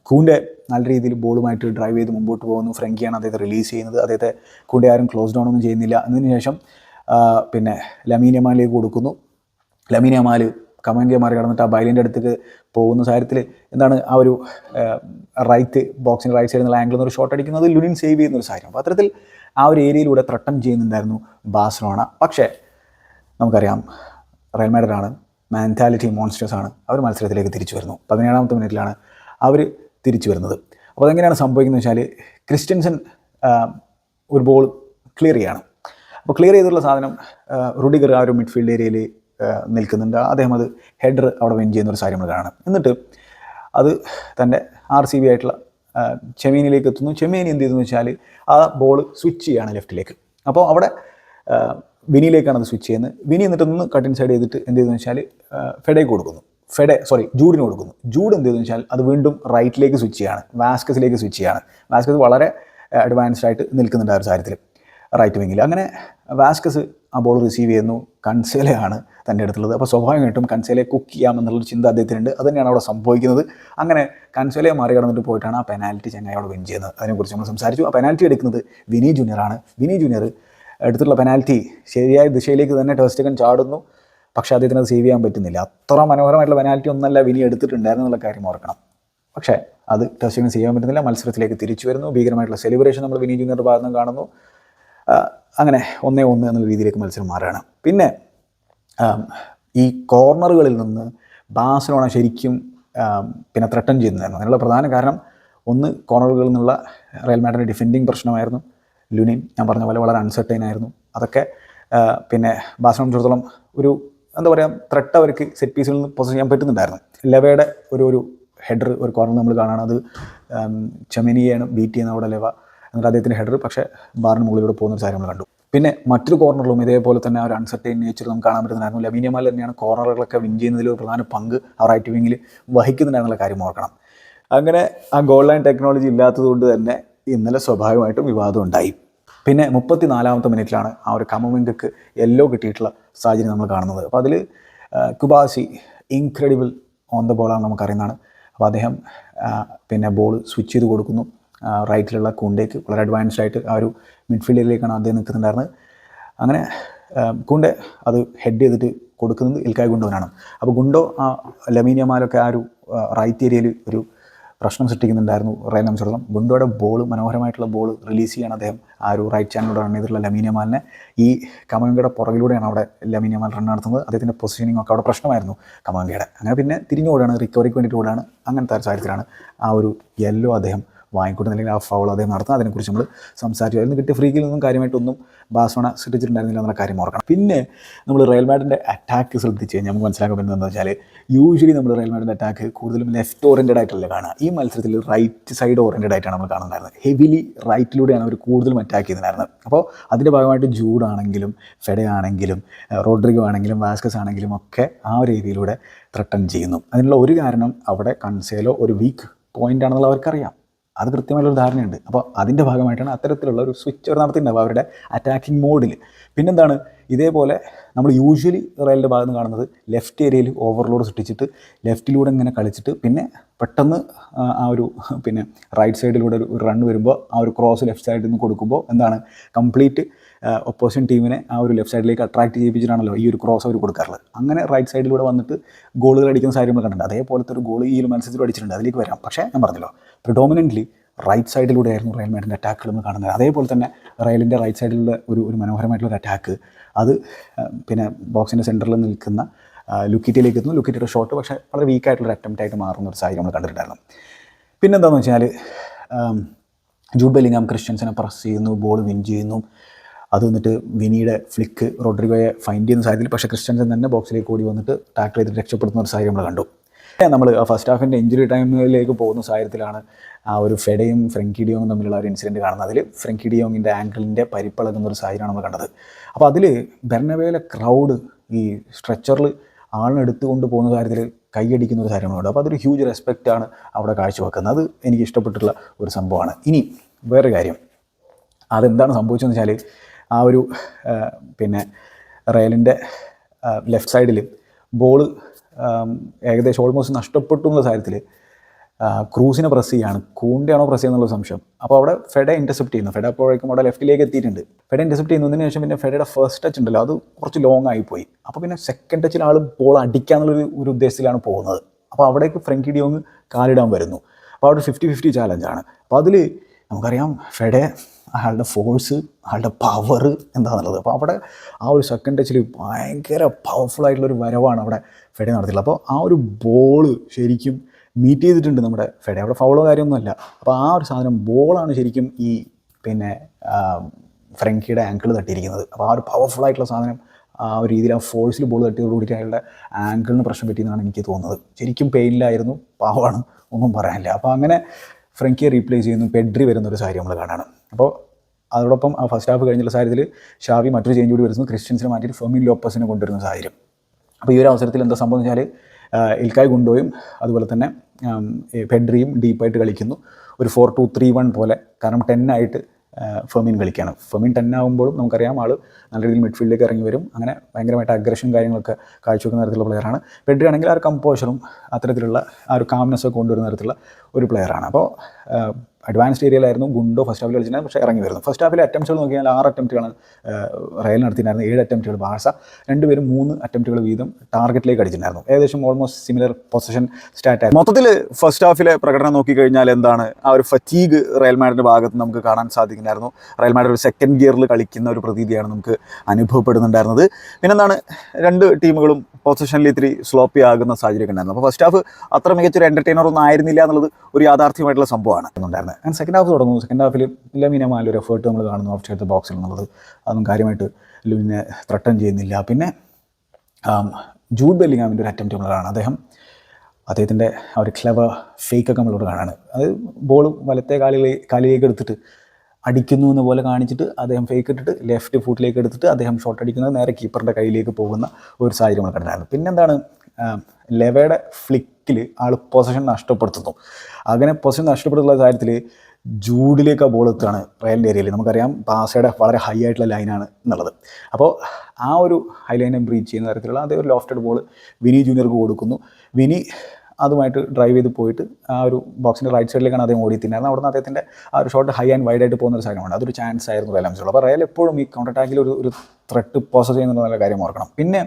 കൂന്റെ നല്ല രീതിയിൽ ബോളുമായിട്ട് ഡ്രൈവ് ചെയ്ത് മുമ്പോട്ട് പോകുന്നു. ഫ്രങ്കിയാണ് അദ്ദേഹത്തെ റിലീസ് ചെയ്യുന്നത്. അദ്ദേഹത്തെ കൂടെ ആരും ക്ലോസ് ഡൗൺ ഒന്നും ചെയ്യുന്നില്ല. അതിന് ശേഷം പിന്നെ ലമീനിയമാലിലേക്ക് കൊടുക്കുന്നു. ലമീനിയമാൽ മാറി കടന്നിട്ട് ആ ബൈലിന്റെ അടുത്തേക്ക് പോകുന്ന സാഹചര്യത്തിൽ എന്താണ് ആ ഒരു റൈറ്റ് ബോക്സിന്റെ റൈറ്റ് സൈഡിൽ നിന്നുള്ള ആംഗിളിൽ ഒരു ഷോട്ട് അടിക്കുന്നത് ലുനിൻ സേവ് ചെയ്യുന്ന ഒരു സാഹചര്യം. അപ്പോൾ അത്തരത്തിൽ ആ ഒരു ഏരിയയിലൂടെ ത്രട്ടം ചെയ്യുന്നുണ്ടായിരുന്നു ബാഴ്സലോണ. പക്ഷേ നമുക്കറിയാം റയൽ മാഡ്രിഡാണ് മാന്റാലിറ്റി മോൺസ്റ്റേഴ്സ് ആണ്. അവർ മത്സരത്തിലേക്ക് തിരിച്ചു വരുന്നു. പതിനേഴാമത്തെ മിനിറ്റിലാണ് അവർ തിരിച്ചു വരുന്നത്. അപ്പോൾ അതെങ്ങനെയാണ് സംഭവിക്കുന്നത് വെച്ചാൽ ക്രിസ്ത്യൻസൻ ഒരു ബോൾ ക്ലിയർ ചെയ്യാണ്. അപ്പോൾ ക്ലിയർ ചെയ്തിട്ടുള്ള സാധനം റുഡിഗർ ആ ഒരു മിഡ്ഫീൽഡ് ഏരിയയിൽ നിൽക്കുന്നുണ്ട്. അദ്ദേഹം അത് ഹെഡർ അവിടെ വിൻ ചെയ്യുന്ന ഒരു കാര്യം നമ്മൾ കാണാം എന്നിട്ട് അത് തന്റെ ആർ സി ബി ആയിട്ടുള്ള ചെമീനിലേക്ക് എത്തുന്നു. ചെമീനി എന്ത് ചെയ്തെന്ന് വെച്ചാൽ ആ ബോൾ സ്വിച്ച് ചെയ്യാണ് ലെഫ്റ്റിലേക്ക് അപ്പോൾ അവിടെ വിനിയിലേക്കാണ് അത് സ്വിച്ച് ചെയ്യുന്നത്. വിനി എന്നിട്ട് ഒന്ന് കട്ടിൻ സൈഡ് ചെയ്തിട്ട് എന്ത് ചെയ്തെന്ന് വെച്ചാൽ ഫെഡേക്ക് കൊടുക്കുന്നു. ഫെഡെ സോറി ജൂഡിന് കൊടുക്കുന്നു. ജൂഡ് എന്ത് ചെയ്തെന്ന് വെച്ചാൽ അത് വീണ്ടും റൈറ്റിലേക്ക് സ്വിച്ച് ചെയ്യാണ്. വാസ്കസിലേക്ക് സ്വിച്ച് ചെയ്യാണ്. വാസ്കസ് വളരെ അഡ്വാൻസ്ഡ് ആയിട്ട് നിൽക്കുന്നുണ്ട് ആ ഒരു കാര്യത്തിൽ റൈറ്റ് വിങ്ങിൽ അങ്ങനെ വാസ്കസ് ആ ബോൾ റിസീവ് ചെയ്യുന്നു. കൺസേലയാണ് തന്റെ അടുത്തുള്ളത്. അപ്പോൾ സ്വാഭാവികമായിട്ടും കൺസേലയെ കുക്ക് ചെയ്യാമെന്നുള്ളൊരു ചിന്ത അദ്ദേഹത്തിനുണ്ട്. അത് തന്നെയാണ് അവിടെ സംഭവിക്കുന്നത്. അങ്ങനെ കൺസേലയെ മറികടന്നിട്ട് പോയിട്ടാണ് ആ പെനാൽറ്റി ചെന്നൈ അവിടെ വിൻ ചെയ്യുന്നത്. അതിനെക്കുറിച്ച് നമ്മൾ സംസാരിച്ചു. ആ പെനാൽറ്റി എടുക്കുന്നത് വിനി ജൂനിയറാണ് വിനി ജൂനിയർ എടുത്തിട്ടുള്ള പെനാൽറ്റി ശരിയായ ദിശയിലേക്ക് തന്നെ ടോസ്റ്റകൻ ചാടുന്നു. പക്ഷേ അദ്ദേഹത്തിന് അത് സേവ് ചെയ്യാൻ പറ്റുന്നില്ല. അത്ര മനോഹരമായിട്ടുള്ള പെനാൽറ്റി ഒന്നല്ല വിനി എടുത്തിട്ടുണ്ടായിരുന്നു എന്നുള്ള കാര്യം ഓർക്കണം. പക്ഷേ അത് ടെസ്റ്റിന് ചെയ്യാൻ പറ്റുന്നില്ല. മത്സരത്തിലേക്ക് തിരിച്ചു വരുന്നു. ഭീകരമായിട്ടുള്ള സെലിബ്രേഷൻ നമ്മൾ വിനി ജൂനിയറുടെ ഭാഗത്ത് നിന്ന് കാണുന്നു അങ്ങനെ ഒന്നേ ഒന്ന് എന്നുള്ള രീതിയിലേക്ക് മത്സരം മാറുകയാണ്. പിന്നെ ഈ കോർണറുകളിൽ നിന്ന് ബാഴ്സലോണ ശരിക്കും പിന്നെ ത്രട്ടൻ ചെയ്യുന്നതായിരുന്നു. അതിനുള്ള പ്രധാന കാരണം ഒന്ന് കോർണറുകളിൽ നിന്നുള്ള റയൽ മാഡ്രിഡ് ഡിഫെൻഡിങ് പ്രശ്നമായിരുന്നു. ലുനിൻ ഞാൻ പറഞ്ഞ പോലെ വളരെ അൺസർട്ടൈൻ ആയിരുന്നു. അതൊക്കെ പിന്നെ ബാസിനെ സംബന്ധിച്ചിടത്തോളം ഒരു എന്താ പറയുക ത്രെട്ട് അവർക്ക് സെറ്റ് പീസിൽ നിന്ന് പൊസിഷൻ ചെയ്യാൻ പറ്റുന്നുണ്ടായിരുന്നു. ലെവയുടെ ഒരു ഒരു ഹെഡർ ഒരു കോർണർ നമ്മൾ കാണാണ്. അത് ചെമിനിയാണ് ബീറ്റ് ചെയ്യുന്ന അവിടെ ലെവ. എന്നിട്ട് അദ്ദേഹത്തിന്റെ ഹെഡർ പക്ഷേ ബാറിന് മുകളിലൂടെ പോകുന്ന ഒരു സാധനം നമ്മൾ കണ്ടു. പിന്നെ മറ്റൊരു കോർണറിലും ഇതേപോലെ തന്നെ ഒരു അൺസർട്ടൈൻ നേച്ചർ നമുക്ക് കാണാൻ പറ്റുന്നുണ്ടായിരുന്നു. ലമീനിയമാൽ തന്നെയാണ് കോർണറുകളൊക്കെ വിൻ ചെയ്യുന്നതിൽ ഒരു പ്രധാന പങ്ക് ആ റൈറ്റ് വിങ്ങിൽ വഹിക്കുന്നുണ്ടായിരുന്നുള്ള കാര്യം ഓർക്കണം. അങ്ങനെ ആ ഗോൾ ലൈൻ ടെക്നോളജി ഇല്ലാത്തതുകൊണ്ട് തന്നെ ഇന്നലെ സ്വാഭാവികമായിട്ടും വിവാദം ഉണ്ടായി. പിന്നെ മുപ്പത്തി നാലാമത്തെ മിനിറ്റിലാണ് ആ ഒരു കമവിങ്കക്ക് യെല്ലോ കിട്ടിയിട്ടുള്ള സാഹചര്യം നമ്മൾ കാണുന്നത്. അപ്പോൾ അതിൽ കുബാസി ഇൻക്രെഡിബിൾ ഓൺ ദ ബോളാണ് നമുക്കറിയുന്നതാണ് അപ്പോൾ അദ്ദേഹം പിന്നെ ബോൾ സ്വിച്ച് ചെയ്ത് കൊടുക്കുന്നു. റൈറ്റിലുള്ള കുണ്ടേക്ക് വളരെ അഡ്വാൻസ്ഡ് ആയിട്ട് ആ ഒരു മിഡ്ഫീൽഡിലേക്കാണ് അദ്ദേഹം നിൽക്കുന്നുണ്ടായിരുന്നത്. അങ്ങനെ കുണ്ടെ അത് ഹെഡ് ചെയ്തിട്ട് കൊടുക്കുന്നത് ഇൽക്കായ് ഗുണ്ടോനാണ്. അപ്പോൾ ഗുണ്ടോ ആ ലമീനിയമാലൊക്കെ ആ ഒരു റൈറ്റ് ഏരിയയിൽ ഒരു പ്രശ്നം സൃഷ്ടിക്കുന്നുണ്ടായിരുന്നു റയൽ സംബന്ധിച്ചിടത്തോളം ഗുണ്ടോയുടെ ബോൾ മനോഹരമായിട്ടുള്ള ബോൾ റിലീസ് ചെയ്യാൻ അദ്ദേഹം. ആ ഒരു റൈറ്റ് ചാനലിലൂടെ റൺ ചെയ്തിട്ടുള്ള ലമീനിയമാലിനെ ഈ കമങ്കയുടെ പുറകിലൂടെയാണ് അവിടെ ലമീനിയമാൽ റൺ നടത്തുന്നത്. അദ്ദേഹത്തിന്റെ പൊസിഷനിങ് ഒക്കെ അവിടെ പ്രശ്നമായിരുന്നു കമങ്കയുടെ. അങ്ങനെ പിന്നെ തിരിഞ്ഞു ഓടാണ് റിക്കവറിക്ക് വേണ്ടിയിട്ട് ഓടാണ് അങ്ങനത്തെ ഒരു സാഹചര്യത്തിലാണ് ആ ഒരു യെല്ലോ അദ്ദേഹം വാങ്ങിക്കൂട്ടുന്ന അല്ലെങ്കിൽ ആ ഫൗൾ അദ്ദേഹം നടത്തുന്നത് അതിനെക്കുറിച്ച് നമ്മൾ സംസാരിച്ചു. അതിൽ നിന്ന് കിട്ടിയ ഫ്രീക്കിൽ നിന്നും കാര്യമായിട്ടൊന്നും ബാസോണ സൃഷ്ടിച്ചിട്ടുണ്ടായിരുന്നില്ല എന്നുള്ള കാര്യം ഓർക്കണം. പിന്നെ നമ്മൾ റയൽ മാഡിന്റെ അറ്റാക്ക് ശ്രദ്ധിച്ച് കഴിഞ്ഞാൽ നമുക്ക് മനസ്സിലാക്കാൻ പറ്റുന്നത് വെച്ചാൽ യൂഷ്വലി നമ്മൾ റയൽ മാഡിന്റെ അറ്റാക്ക് കൂടുതലും ലെഫ്റ്റ് ഓറിയന്റഡ് ആയിട്ടല്ലേ കാണുക. ഈ മത്സരത്തിൽ റൈറ്റ് സൈഡ് ഓറിയന്റഡ് ആയിട്ടാണ് നമ്മൾ കാണുന്നുണ്ടായിരുന്നത്. ഹെവിലി റൈറ്റിലൂടെയാണ് അവർ കൂടുതലും അറ്റാക്ക് ചെയ്തിട്ടുണ്ടായിരുന്നത്. അപ്പോൾ അതിന്റെ ഭാഗമായിട്ട് ജൂഡാണെങ്കിലും ഫെഡയാണെങ്കിലും റോഡ്രിഗോ ആണെങ്കിലും വാസ്കസ് ആണെങ്കിലും ഒക്കെ ആ ഒരു രീതിയിലൂടെ ത്രട്ടൺ ചെയ്യുന്നു. അതിനുള്ള ഒരു കാരണം അവിടെ കൺസേലോ ഒരു വീക്ക് പോയിന്റ് ആണെന്നുള്ള അവർക്കറിയാം അത് കൃത്യമായുള്ളൊരു ധാരണയുണ്ട്. അപ്പോൾ അതിന്റെ ഭാഗമായിട്ടാണ് അത്തരത്തിലുള്ള ഒരു സ്വിച്ച് അവർ നടത്തിയിട്ടുണ്ടാവുക അവരുടെ അറ്റാക്കിംഗ് മോഡിൽ പിന്നെന്താണ്? ഇതേപോലെ നമ്മൾ യൂഷ്വലി റയലിന്റെ ഭാഗത്ത് കാണുന്നത് ലെഫ്റ്റ് ഏരിയയിൽ ഓവർലോഡ് സൃഷ്ടിച്ചിട്ട് ലെഫ്റ്റിലൂടെ ഇങ്ങനെ കളിച്ചിട്ട് പിന്നെ പെട്ടെന്ന് ആ ഒരു പിന്നെ റൈറ്റ് സൈഡിലൂടെ ഒരു റൺ വരുമ്പോൾ ആ ഒരു ക്രോസ് ലെഫ്റ്റ് സൈഡിൽ നിന്ന് കൊടുക്കുമ്പോൾ എന്താണ്? കംപ്ലീറ്റ് ഒപ്പോസിഷൻ ടീമിനെ ആ ഒരു ലെഫ്റ്റ് സൈഡിലേക്ക് അട്രാക്ട് ചെയ്യിപ്പിച്ചിട്ടാണല്ലോ ഈ ഒരു ക്രോസ് അവർ കൊടുക്കാറുള്ളത്. അങ്ങനെ റൈറ്റ് സൈഡിലൂടെ വന്നിട്ട് ഗോളുകൾ അടിക്കുന്ന സാഹചര്യം കണ്ടിട്ടുണ്ട്. അതേപോലത്തെ ഒരു ഗോൾ ഈ ഒരു മത്സരത്തിൽ അടിച്ചിട്ടുണ്ട്. അതിലേക്ക് വരാം. പക്ഷേ ഞാൻ പറഞ്ഞല്ലോ പ്രിഡോമിനന്റ്ലി റൈറ്റ് സൈഡിലൂടെ ആയിരുന്നു റയൽ മാഡിന്റെ അറ്റാക്കുകൾ നമ്മൾ കാണുന്നത്. അതേപോലെ തന്നെ റയലിന്റെ റൈറ്റ് സൈഡിലുള്ള ഒരു ഒരു മനോഹരമായിട്ടുള്ള അറ്റാക്ക് അത് പിന്നെ ബോക്സിന്റെ സെന്ററിൽ നിൽക്കുന്ന ലുക്കിറ്റിയിലേക്ക് എത്തുന്നു. ലുക്കിറ്റിയുടെ ഷോട്ട് പക്ഷേ വളരെ വീക്കായിട്ടുള്ള അറ്റംപ്റ്റ് ആയിട്ട് മാറുന്ന ഒരു സാഹചര്യം നമ്മൾ കണ്ടിട്ടുണ്ടായിരുന്നു. പിന്നെന്താണെന്ന് വെച്ചാൽ ജൂഡ് ബെല്ലിങ്ങാം ക്രിസ്ത്യൻസിനെ പ്രസ് ചെയ്യുന്നു ബോൾ വിൻ ചെയ്യുന്നു. അത് വന്നിട്ട് വിനിയുടെ ഫ്ലിക്ക് റോഡ്രിഗോയെ ഫൈൻഡ് ചെയ്യുന്ന സാഹചര്യത്തിൽ പക്ഷേ ക്രിസ്ത്യൻസൻ തന്നെ ബോക്സിലേക്ക് ഓടി വന്നിട്ട് ടാക്കിൾ ചെയ്തിട്ട് രക്ഷപ്പെടുന്ന ഒരു സാഹചര്യം നമ്മൾ കണ്ടു. നമ്മൾ ഫസ്റ്റ് ഹാഫിന്റെ ഇഞ്ചുറി ടൈമിലേക്ക് പോകുന്ന സാഹചര്യത്തിലാണ് ആ ഒരു ഫെഡയും ഫ്രങ്കി ഡിയോങ്ങും തമ്മിലുള്ള ഒരു ഇൻസിഡന്റ് കാണുന്നത്. അതിൽ ഫ്രങ്കി ഡിയോങ്ങിന്റെ ആങ്കിളിന്റെ പരിപ്പളകുന്ന ഒരു സാഹചര്യമാണ് നമ്മൾ കണ്ടത്. അപ്പോൾ അതിൽ ബെർണവേലെ ക്രൗഡ് ഈ സ്ട്രെച്ചറിൽ ആളിനെടുത്തുകൊണ്ട് പോകുന്ന കാര്യത്തിൽ കൈയടിക്കുന്ന ഒരു കാര്യങ്ങളുണ്ട് അപ്പോൾ അതൊരു ഹ്യൂജ് റെസ്പെക്റ്റാണ് അവിടെ കാഴ്ചവെക്കുന്നത്. അത് എനിക്ക് ഇഷ്ടപ്പെട്ടിട്ടുള്ള ഒരു സംഭവമാണ്. ഇനി വേറെ കാര്യം. അതെന്താണ് സംഭവിച്ചതെന്ന് വെച്ചാൽ ആ ഒരു പിന്നെ റയലിന്റെ ലെഫ്റ്റ് സൈഡിൽ ബോൾ ഏകദേശം ഓൾമോസ്റ്റ് നഷ്ടപ്പെട്ടു എന്നുള്ള സാഹചര്യത്തിൽ ക്രൂസിനെ പ്രസ് ചെയ്യാണ്. കൂണ്ടിയാണോ പ്രസ് ചെയ്യുന്നുള്ള സംശയം. അപ്പോൾ അവിടെ ഫെഡ ഇന്റർസെപ്റ്റ് ചെയ്യുന്നു. ഫെഡ അപ്പോഴേക്കും അവിടെ ലെഫ്റ്റിലേക്ക് എത്തിയിട്ടുണ്ട്. ഫെഡ ഇന്റർസെപ്റ്റ് ചെയ്യുന്നതിന് ശേഷം പിന്നെ ഫെഡയുടെ ഫസ്റ്റ് ടച്ച് ഉണ്ടല്ലോ അത് കുറച്ച് ലോങ് ആയി പോയി. അപ്പോൾ പിന്നെ സെക്കൻഡ് ടച്ചിൽ ആൾ ബോൾ അടിക്കാന്നുള്ളൊരു ഒരു ഉദ്ദേശത്തിലാണ് പോകുന്നത്. അപ്പോൾ അവിടേക്ക് ഫ്രങ്കി ഡിയോങ് കാലിടാൻ വരുന്നു. അപ്പോൾ അവിടെ ഫിഫ്റ്റി ഫിഫ്റ്റി ചാലഞ്ചാണ് അപ്പോൾ അതിൽ നമുക്കറിയാം ഫെഡെ അയാളുടെ ഫോഴ്സ് അയാളുടെ പവർ എന്താണെന്നുള്ളത് അപ്പോൾ അവിടെ ആ ഒരു സെക്കൻഡ് ടച്ചിൽ ഭയങ്കര പവർഫുൾ ആയിട്ടുള്ളൊരു വരവാണ് അവിടെ ഫെഡെ നടത്തിയിട്ടുള്ളത്. അപ്പോൾ ആ ഒരു ബോൾ ശരിക്കും മീറ്റ് ചെയ്തിട്ടുണ്ട് നമ്മുടെ ഫെഡെ. അവിടെ ഫൗളോ കാര്യമൊന്നുമല്ല അപ്പോൾ ആ ഒരു സാധനം ബോളാണ് ശരിക്കും ഈ പിന്നെ ഫ്രങ്കിയുടെ ആങ്കിൾ തട്ടിയിരിക്കുന്നത്. അപ്പോൾ ആ ഒരു പവർഫുൾ ആയിട്ടുള്ള സാധനം ആ ഒരു രീതിയിൽ ആ ഫോഴ്സിൽ ബോൾ തട്ടിയതോടുകൂടി അയാളുടെ ആങ്കിളിന് പ്രശ്നം പറ്റിയെന്നാണ് എനിക്ക് തോന്നുന്നത്. ശരിക്കും പെയിനിലായിരുന്നു പാവമാണ് ഒന്നും പറയാനില്ല. അപ്പോൾ അങ്ങനെ ഫ്രങ്കിയെ റീപ്ലേസ് ചെയ്യുന്നു പെഡ്രി വരുന്ന ഒരു സാഹചര്യം നമ്മൾ കാണാണ്. അപ്പോൾ അതോടൊപ്പം ആ ഫസ്റ്റ് ഹാഫ് കഴിഞ്ഞുള്ള സാഹചര്യത്തിൽ ഷാവി മറ്റൊരു ചേഞ്ച് കൂടി വരുന്നു ക്രിസ്ത്യൻസിനെ മാറ്റിയിട്ട് ഫെമിൻ ലോപ്പസിനെ കൊണ്ടുവരുന്ന സാഹചര്യം. അപ്പോൾ ഈ ഒരു അവസരത്തിൽ എന്താ സംഭവം എന്ന് വെച്ചാൽ ഇൽക്കായ് ഗുണ്ടോയും അതുപോലെ തന്നെ പെഡ്രിയും ഡീപ്പായിട്ട് കളിക്കുന്നു. ഒരു ഫോർ ടു ത്രീ വൺ പോലെ കാരണം ടെൻ ആയിട്ട് ഫെമിൻ കളിക്കുകയാണ് ഫെമിൻ ടെൻ ആകുമ്പോഴും നമുക്കറിയാം ആൾ നല്ല രീതിയിൽ മിഡ്ഫീൽഡിലേക്ക് ഇറങ്ങി വരും. അങ്ങനെ ഭയങ്കരമായിട്ട് അഗ്രഷൻ കാര്യങ്ങളൊക്കെ കാഴ്ചവെക്കുന്ന തരത്തിലുള്ള പ്ലെയറാണ് പെഡ്രി ആണെങ്കിൽ ആ ഒരു കമ്പോഷറും അത്തരത്തിലുള്ള ആ ഒരു കാംനെസ്സൊക്കെ കൊണ്ടുവരുന്ന തരത്തിലുള്ള ഒരു പ്ലെയറാണ് അപ്പോൾ അഡ്വാൻസ്ഡ് ഏരിയയിലായിരുന്നു ഗുണ്ടോ ഫസ്റ്റ് ഹാഫിൽ കളിച്ചിരുന്നത് പക്ഷേ ഇറങ്ങി വരുന്നു. ഫസ്റ്റ് ഹാഫിലെ അറ്റംപ്റ്റുകൾ നോക്കിയാൽ ആറ് അറ്റംപ്റ്റുകളാണ് റയൽ നടത്തിയിട്ടുണ്ടായിരുന്നു ഏഴ് അറ്റംപ്റ്റുകൾ ബാഴ്സ രണ്ടുപേരും മൂന്ന് അറ്റംപ്റ്റുകൾ വീതം ടാർഗറ്റിലേക്ക് അടിച്ചിട്ടുണ്ടായിരുന്നു. ഏകദേശം ഓൾമോസ്റ്റ് സിമിലർ പൊസിഷൻ സ്റ്റാറ്റ് ആയി മൊത്തത്തിൽ ഫസ്റ്റ് ഹാഫിലെ പ്രകടനം നോക്കിക്കഴിഞ്ഞാൽ എന്താണ് ആ ഒരു ഫറ്റീഗ് റയൽ മാഡിന്റെ ഭാഗത്ത് നമുക്ക് കാണാൻ സാധിക്കുന്നുണ്ടായിരുന്നു. റയൽ മാഡ് ഒരു സെക്കൻഡ് ഗിയറിൽ കളിക്കുന്ന ഒരു പ്രതീതിയാണ് നമുക്ക് അനുഭവപ്പെടുന്നുണ്ടായിരുന്നത്. പിന്നെന്താണ് രണ്ട് ടീമുകളും പൊസിഷനിൽ ഇത്തിരി സ്ലോപ്പി ആകുന്ന സാഹചര്യമൊക്കെ ഉണ്ടായിരുന്നു. അപ്പോൾ ഫസ്റ്റ് ഹാഫ് അത്ര മികച്ചൊരു എന്റർടൈനർ ഒന്നും ആയിരുന്നില്ല എന്നുള്ളത് ഒരു യാഥാർത്ഥ്യമായിട്ടുള്ള സംഭവമാണ്. ഉണ്ടായിരുന്നത് ആൻഡ് സെക്കൻഡ് ഹാഫ് തുടങ്ങുന്നു സെക്കൻഡ് ഹാഫിൽ ലമീനമായ ഒരു എഫേർട്ട് നമ്മൾ കാണുന്നു. ഓഫ് ചെയ്ത ബോക്സിൽ എന്നുള്ളത്. അതൊന്നും കാര്യമായിട്ട് ലുവിനെ ത്രട്ടൺ ചെയ്യുന്നില്ല. പിന്നെ ജൂഡ് ബെല്ലിങ്ങാമിന്റെ ഒരു അറ്റംപ്റ്റ് നമ്മൾ കാണാം. അദ്ദേഹം അദ്ദേഹത്തിന്റെ ആ ഒരു ക്ലവർ ഫേക്കൊക്കെ നമ്മളോട് കാണാണ്. അത് ബോൾ വലത്തെ കാലിലെ കാലിലേക്ക് എടുത്തിട്ട് അടിക്കുന്നു എന്ന പോലെ കാണിച്ചിട്ട് അദ്ദേഹം ഫേക്ക് ഇട്ടിട്ട് ലെഫ്റ്റ് ഫുട്ടിലേക്ക് എടുത്തിട്ട് അദ്ദേഹം ഷോട്ട് അടിക്കുന്നത് നേരെ കീപ്പറിന്റെ കയ്യിലേക്ക് പോകുന്ന ഒരു സാഹചര്യം നമ്മൾ കണ്ടായിരുന്നു പിന്നെന്താണ്? ലെവയുടെ ഫ്ലിക്കിൽ ആൾ പൊസിഷൻ നഷ്ടപ്പെടുത്തുന്നു. അങ്ങനെ പൊസിഷൻ നഷ്ടപ്പെടുത്തുന്ന കാര്യത്തിൽ ജൂഡിലേക്ക് ആ ബോൾ എത്തുകയാണ് റയലിന്റെ ഏരിയയിൽ നമുക്കറിയാം പാസയുടെ വളരെ ഹൈ ആയിട്ടുള്ള ലൈനാണ് എന്നുള്ളത്. അപ്പോൾ ആ ഒരു ഹൈ ലൈനെ ബ്രീച്ച് ചെയ്യുന്ന തരത്തിലുള്ള അതേ ഒരു ലോഫ്റ്റഡ് ബോൾ വിനി ജൂനിയർക്ക് കൊടുക്കുന്നു. വിനി അതുമായിട്ട് ഡ്രൈവ് ചെയ്ത് പോയിട്ട് ആ ഒരു ബോക്സിന്റെ റൈറ്റ് സൈഡിലേക്കാണ് അദ്ദേഹം ഓടി തിന്നായിരുന്നു അവിടെ നിന്ന് അദ്ദേഹത്തിന്റെ ആ ഒരു ഷോട്ട് ഹൈ ആൻഡ് വൈഡ് ആയിട്ട് പോകുന്ന ഒരു സാധനമാണ്. അതൊരു ചാൻസ് ആയിരുന്നു റയൽ അംശമുള്ളൂ അപ്പോൾ റയൽ എപ്പോഴും ഈ കൗണ്ടർ അറ്റാക്കിൽ ഒരു ഒരു ത്രെട്ട് പ്രോസസ് ചെയ്യുന്ന നല്ല കാര്യം ഓർക്കണം. പിന്നെ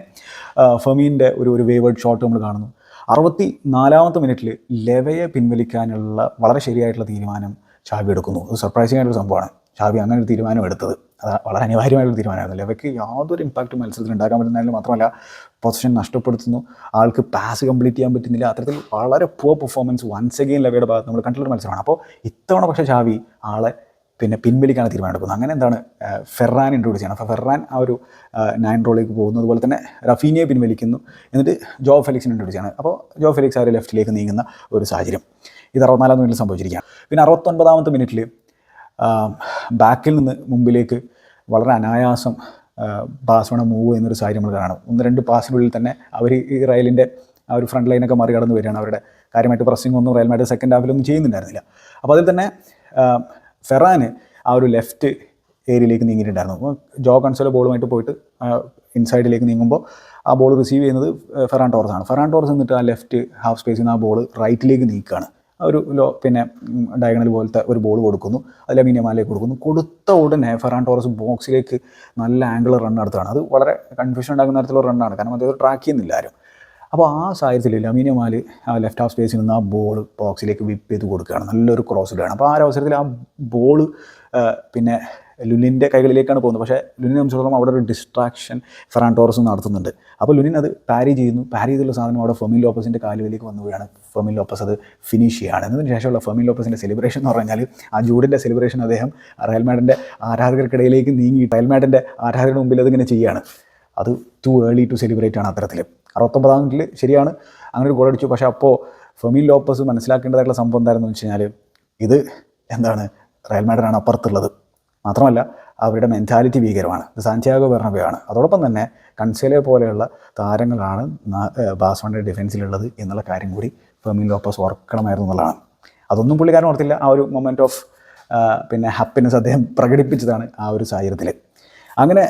ഫെമീന്റെ ഒരു ഒരു വേവേഡ് ഷോട്ട് നമ്മൾ കാണുന്നു. അറുപത്തി നാലാമത്തെ മിനിറ്റിൽ ലെവയെ പിൻവലിക്കാനുള്ള വളരെ ശരിയായിട്ടുള്ള തീരുമാനം ചാവി എടുക്കുന്നു. അത് സർപ്രൈസിംഗ് ആയിട്ടൊരു സംഭവമാണ്. ചാവി അങ്ങനെ ഒരു തീരുമാനം എടുത്തത്. അത് വളരെ അനിവാര്യമായിട്ടുള്ള തീരുമാനമായിരുന്നു അവയ്ക്ക് യാതൊരു ഇമ്പാക്റ്റും മത്സരത്തിൽ ഉണ്ടാക്കാൻ പറ്റുന്നതിന് മാത്രമല്ല പൊസിഷൻ നഷ്ടപ്പെടുത്തുന്നു. ആൾക്ക് പാസ് കംപ്ലീറ്റ് ചെയ്യാൻ പറ്റുന്നില്ല. അത്തരത്തിൽ വളരെ പുവർ പെർഫോമൻസ് വൺസ് അഗെയിൻ ലവയുടെ ഭാഗത്ത് നമ്മൾ കണ്ടിട്ടുള്ള മത്സരമാണ്. അപ്പോൾ ഇത്തവണ പക്ഷേ ഷാവി ആളെ പിന്നെ പിൻവലിക്കാണ് തീരുമാനമെടുക്കുന്നത് അങ്ങനെ എന്താണ് ഫെറാൻ ഇൻട്രോഡ്യൂസ് ചെയ്യണം. അപ്പോൾ ഫെറാൻ ആ ഒരു നയൻ റോളിലേക്ക് പോകുന്നു. അതുപോലെ തന്നെ റഫീനിയെ പിൻവലിക്കുന്നു. എന്നിട്ട് ജോ ഫെലിക്സിനെ ഇൻട്രോഡ്യൂസ് ചെയ്യണം. അപ്പോൾ ജോ ഫെലിക്സ് ആ ഒരു ലെഫ്റ്റിലേക്ക് നീങ്ങുന്ന ഒരു സാഹചര്യം. ഇത് അറുപത്തിനാലാം മിനിറ്റിൽ സംഭവിച്ചിരിക്കുകയാണ്. പിന്നെ അറുപത്തൊൻപതാമത്തെ മിനിറ്റിൽ ബാക്കിൽ നിന്ന് മുമ്പിലേക്ക് വളരെ അനായാസം ബാസ്വണ മൂവ് എന്നൊരു സാഹചര്യം നമ്മൾ കാണണം ഒന്ന് രണ്ട് പാസിനുള്ളിൽ തന്നെ അവർ ഈ റയലിന്റെ ആ ഒരു ഫ്രണ്ട് ലൈനൊക്കെ മറികടന്ന് വരികയാണ്. അവരുടെ കാര്യമായിട്ട് പ്രസ്സിംഗ് ഒന്നും റയൽ സെക്കൻഡ് ഹാഫിലൊന്നും ചെയ്യുന്നുണ്ടായിരുന്നില്ല. അപ്പോൾ അതിൽ തന്നെ ഫെറാന് ആ ഒരു ലെഫ്റ്റ് ഏരിയയിലേക്ക് നീങ്ങിയിട്ടുണ്ടായിരുന്നു. ജോ കൺസോലെ ബോളുമായിട്ട് പോയിട്ട് ഇൻസൈഡിലേക്ക് നീങ്ങുമ്പോൾ ആ ബോൾ റിസീവ് ചെയ്യുന്നത് ഫെറാൻ ടോറസ് ആണ് ഫെറാൻ ടോറസ് എന്നിട്ട് ആ ലെഫ്റ്റ് ഹാഫ് സ്പേസിൽ നിന്ന് ആ ബോൾ റൈറ്റിലേക്ക് നീക്കുകയാണ്. ഒരു ലോ പിന്നെ ഡയഗണൽ പോലത്തെ ഒരു ബോൾ കൊടുക്കുന്നു. അതിൽ മിനിമാലേക്ക് കൊടുക്കുന്നു. കൊടുത്ത ഉടനെ ഫെറാൻ ടോറസ് ബോക്സിലേക്ക് നല്ല ആംഗിൾ റൺ നടത്തുകയാണ്. അത് വളരെ കൺഫ്യൂഷൻ ഉണ്ടാക്കുന്ന തരത്തിലുള്ള റണ്ണാണ് കാരണം അദ്ദേഹം ട്രാക്ക് ചെയ്യുന്നില്ല ആരും. അപ്പോൾ ആ സാഹചര്യത്തിൽ ലമീന മാൽ ആ ലെഫ്റ്റ് ഹാഫ് സ്പേസിൽ നിന്ന് ആ ബോൾ ബോക്സിലേക്ക് വിപ്പ് ചെയ്ത് കൊടുക്കുകയാണ്. നല്ലൊരു ക്രോസ് ഇടുകയാണ്. അപ്പോൾ ആ ഒരു അവസരത്തിൽ ആ ബോൾ പിന്നെ ലുനിന്റെ കൈകളിലേക്കാണ് പോകുന്നത്. പക്ഷേ ലുനിനെ സംബന്ധിച്ചിടത്തോളം അവിടെ ഒരു ഡിസ്ട്രാക്ഷൻ ഫെറാൻ ടോറസ് നടത്തുന്നുണ്ട്. അപ്പോൾ ലുനിൻ അത് പാരി ചെയ്യുന്നു. പാരി ചെയ്തുള്ള സാധനം അവിടെ ഫെമിൻ ലോപ്പസിന്റെ കാലുകളിലേക്ക് വന്നു വീഴാണ്. ഫെമിൻ ലോപ്പസ് അത് ഫിനിഷ് ചെയ്യുകയാണ് എന്നതിന് ശേഷമുള്ള ഫെമിൻ ലോപ്പസിന്റെ സെലിബ്രേഷൻ എന്ന് പറഞ്ഞാൽ ആ ജൂഡിന്റെ സെലിബ്രേഷൻ അദ്ദേഹം റയൽമാഡിന്റെ ആരാധകർക്കിടയിലേക്ക് നീങ്ങി. റയൽമാഡിന്റെ ആരാധകരുടെ മുമ്പിൽ അതിങ്ങനെ ചെയ്യുകയാണ് അത് ടു ഏർലി ടു സെലിബ്രേറ്റ് ആണ് അത്തരത്തിൽ. അറുപത്തൊമ്പതാം മിനിറ്റിൽ ശരിയാണ്. അങ്ങനെ ഒരു ഗോൾ അടിച്ചു. പക്ഷേ അപ്പോൾ ഫെമിൻ ലോപ്പസ് മനസ്സിലാക്കേണ്ടതായിട്ടുള്ള സംഭവം എന്തായിരുന്നു വെച്ച് കഴിഞ്ഞാൽ ഇത് എന്താണ്? റയൽ മാഡറാണ് അപ്പുറത്തുള്ളത്. മാത്രമല്ല അവരുടെ മെന്റാലിറ്റി ഭീകരമാണ്. സാന്റിയാഗോ ബെർണബയാണ്. അതോടൊപ്പം തന്നെ കൺസേലെ പോലെയുള്ള താരങ്ങളാണ് ബാസോണിന്റെ ഡിഫൻസിലുള്ളത് എന്നുള്ള കാര്യം കൂടി ഫെമിൻ ലോപ്പസ് ഓർക്കണമായിരുന്നു എന്നുള്ളതാണ്. അതൊന്നും പുള്ളിക്കാരൻ ഓർത്തില്ല. ആ ഒരു മൊമെന്റ് ഓഫ് പിന്നെ ഹാപ്പിനെസ് അദ്ദേഹം പ്രകടിപ്പിച്ചതാണ് ആ ഒരു സാഹചര്യത്തിൽ അങ്ങനെ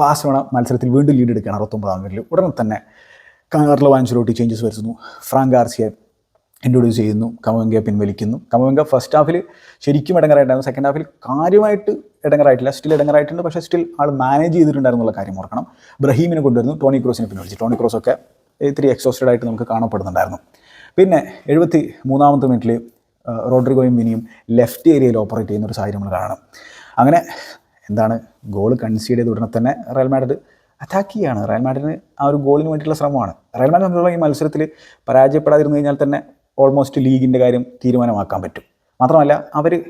ബാസോണ മത്സരത്തിൽ വീണ്ടും ലീഡ് എടുക്കുകയാണ് അറുപത്തൊമ്പതാം മിനിറ്റിൽ ഉടനെ തന്നെ കാർലോ വാൻസിലോട്ടി ചേഞ്ചസ് വരുത്തുന്നു. ഫ്രാങ്ക് ഗാർസിയെ ഇൻട്രൊഡ്യൂസ് ചെയ്യുന്നു കമവെങ്കയെ പിൻവലിക്കുന്നു. കമവെങ്ക ഫസ്റ്റ് ഹാഫിൽ ശരിക്കും ഇടങ്ങറായിട്ടായിരുന്നു. സെക്കൻഡ് ഹാഫിൽ കാര്യമായിട്ട് ഇടങ്ങറായിട്ടില്ല. സ്റ്റിൽ ഇടങ്ങറായിട്ടുണ്ട്. പക്ഷേ സ്റ്റിൽ ആൾ മാനേജ് ചെയ്തിട്ടുണ്ടായിരുന്നുള്ള കാര്യം ഓർക്കണം. ബ്രഹീമിനെ കൊണ്ടുവരുന്നു ടോണി ക്രോസിനെ പിൻവലിച്ചു. ടോണി ക്രോസ് ഒക്കെ ഇത്തിരി എക്സോസ്റ്റഡ് ആയിട്ട് നമുക്ക് കാണപ്പെടുന്നുണ്ടായിരുന്നു. പിന്നെ എഴുപത്തി മൂന്നാമത്തെ മിനിറ്റിൽ റോഡ്രിഗോയും വിനിയും ലെഫ്റ്റ് ഏരിയയിൽ ഓപ്പറേറ്റ് ചെയ്യുന്ന ഒരു സാഹചര്യം നമ്മൾ കാണണം അങ്ങനെ എന്താണ് ഗോൾ കൺസീഡ് ചെയ്ത ഉടനെ തന്നെ റയൽ മാഡ്രിഡ് അറ്റാക്ക് ചെയ്യുകയാണ് റയൽ മാഡ്രിഡിന് ആ ഒരു ഗോളിന് വേണ്ടിയിട്ടുള്ള ശ്രമമാണ്. റയൽ മാഡ്രിഡ് ഈ മത്സരത്തിൽ പരാജയപ്പെടാതിരുന്നു കഴിഞ്ഞാൽ തന്നെ ഓൾമോസ്റ്റ് ലീഗിന്റെ കാര്യം തീരുമാനമാക്കാൻ പറ്റും. മാത്രമല്ല അവർ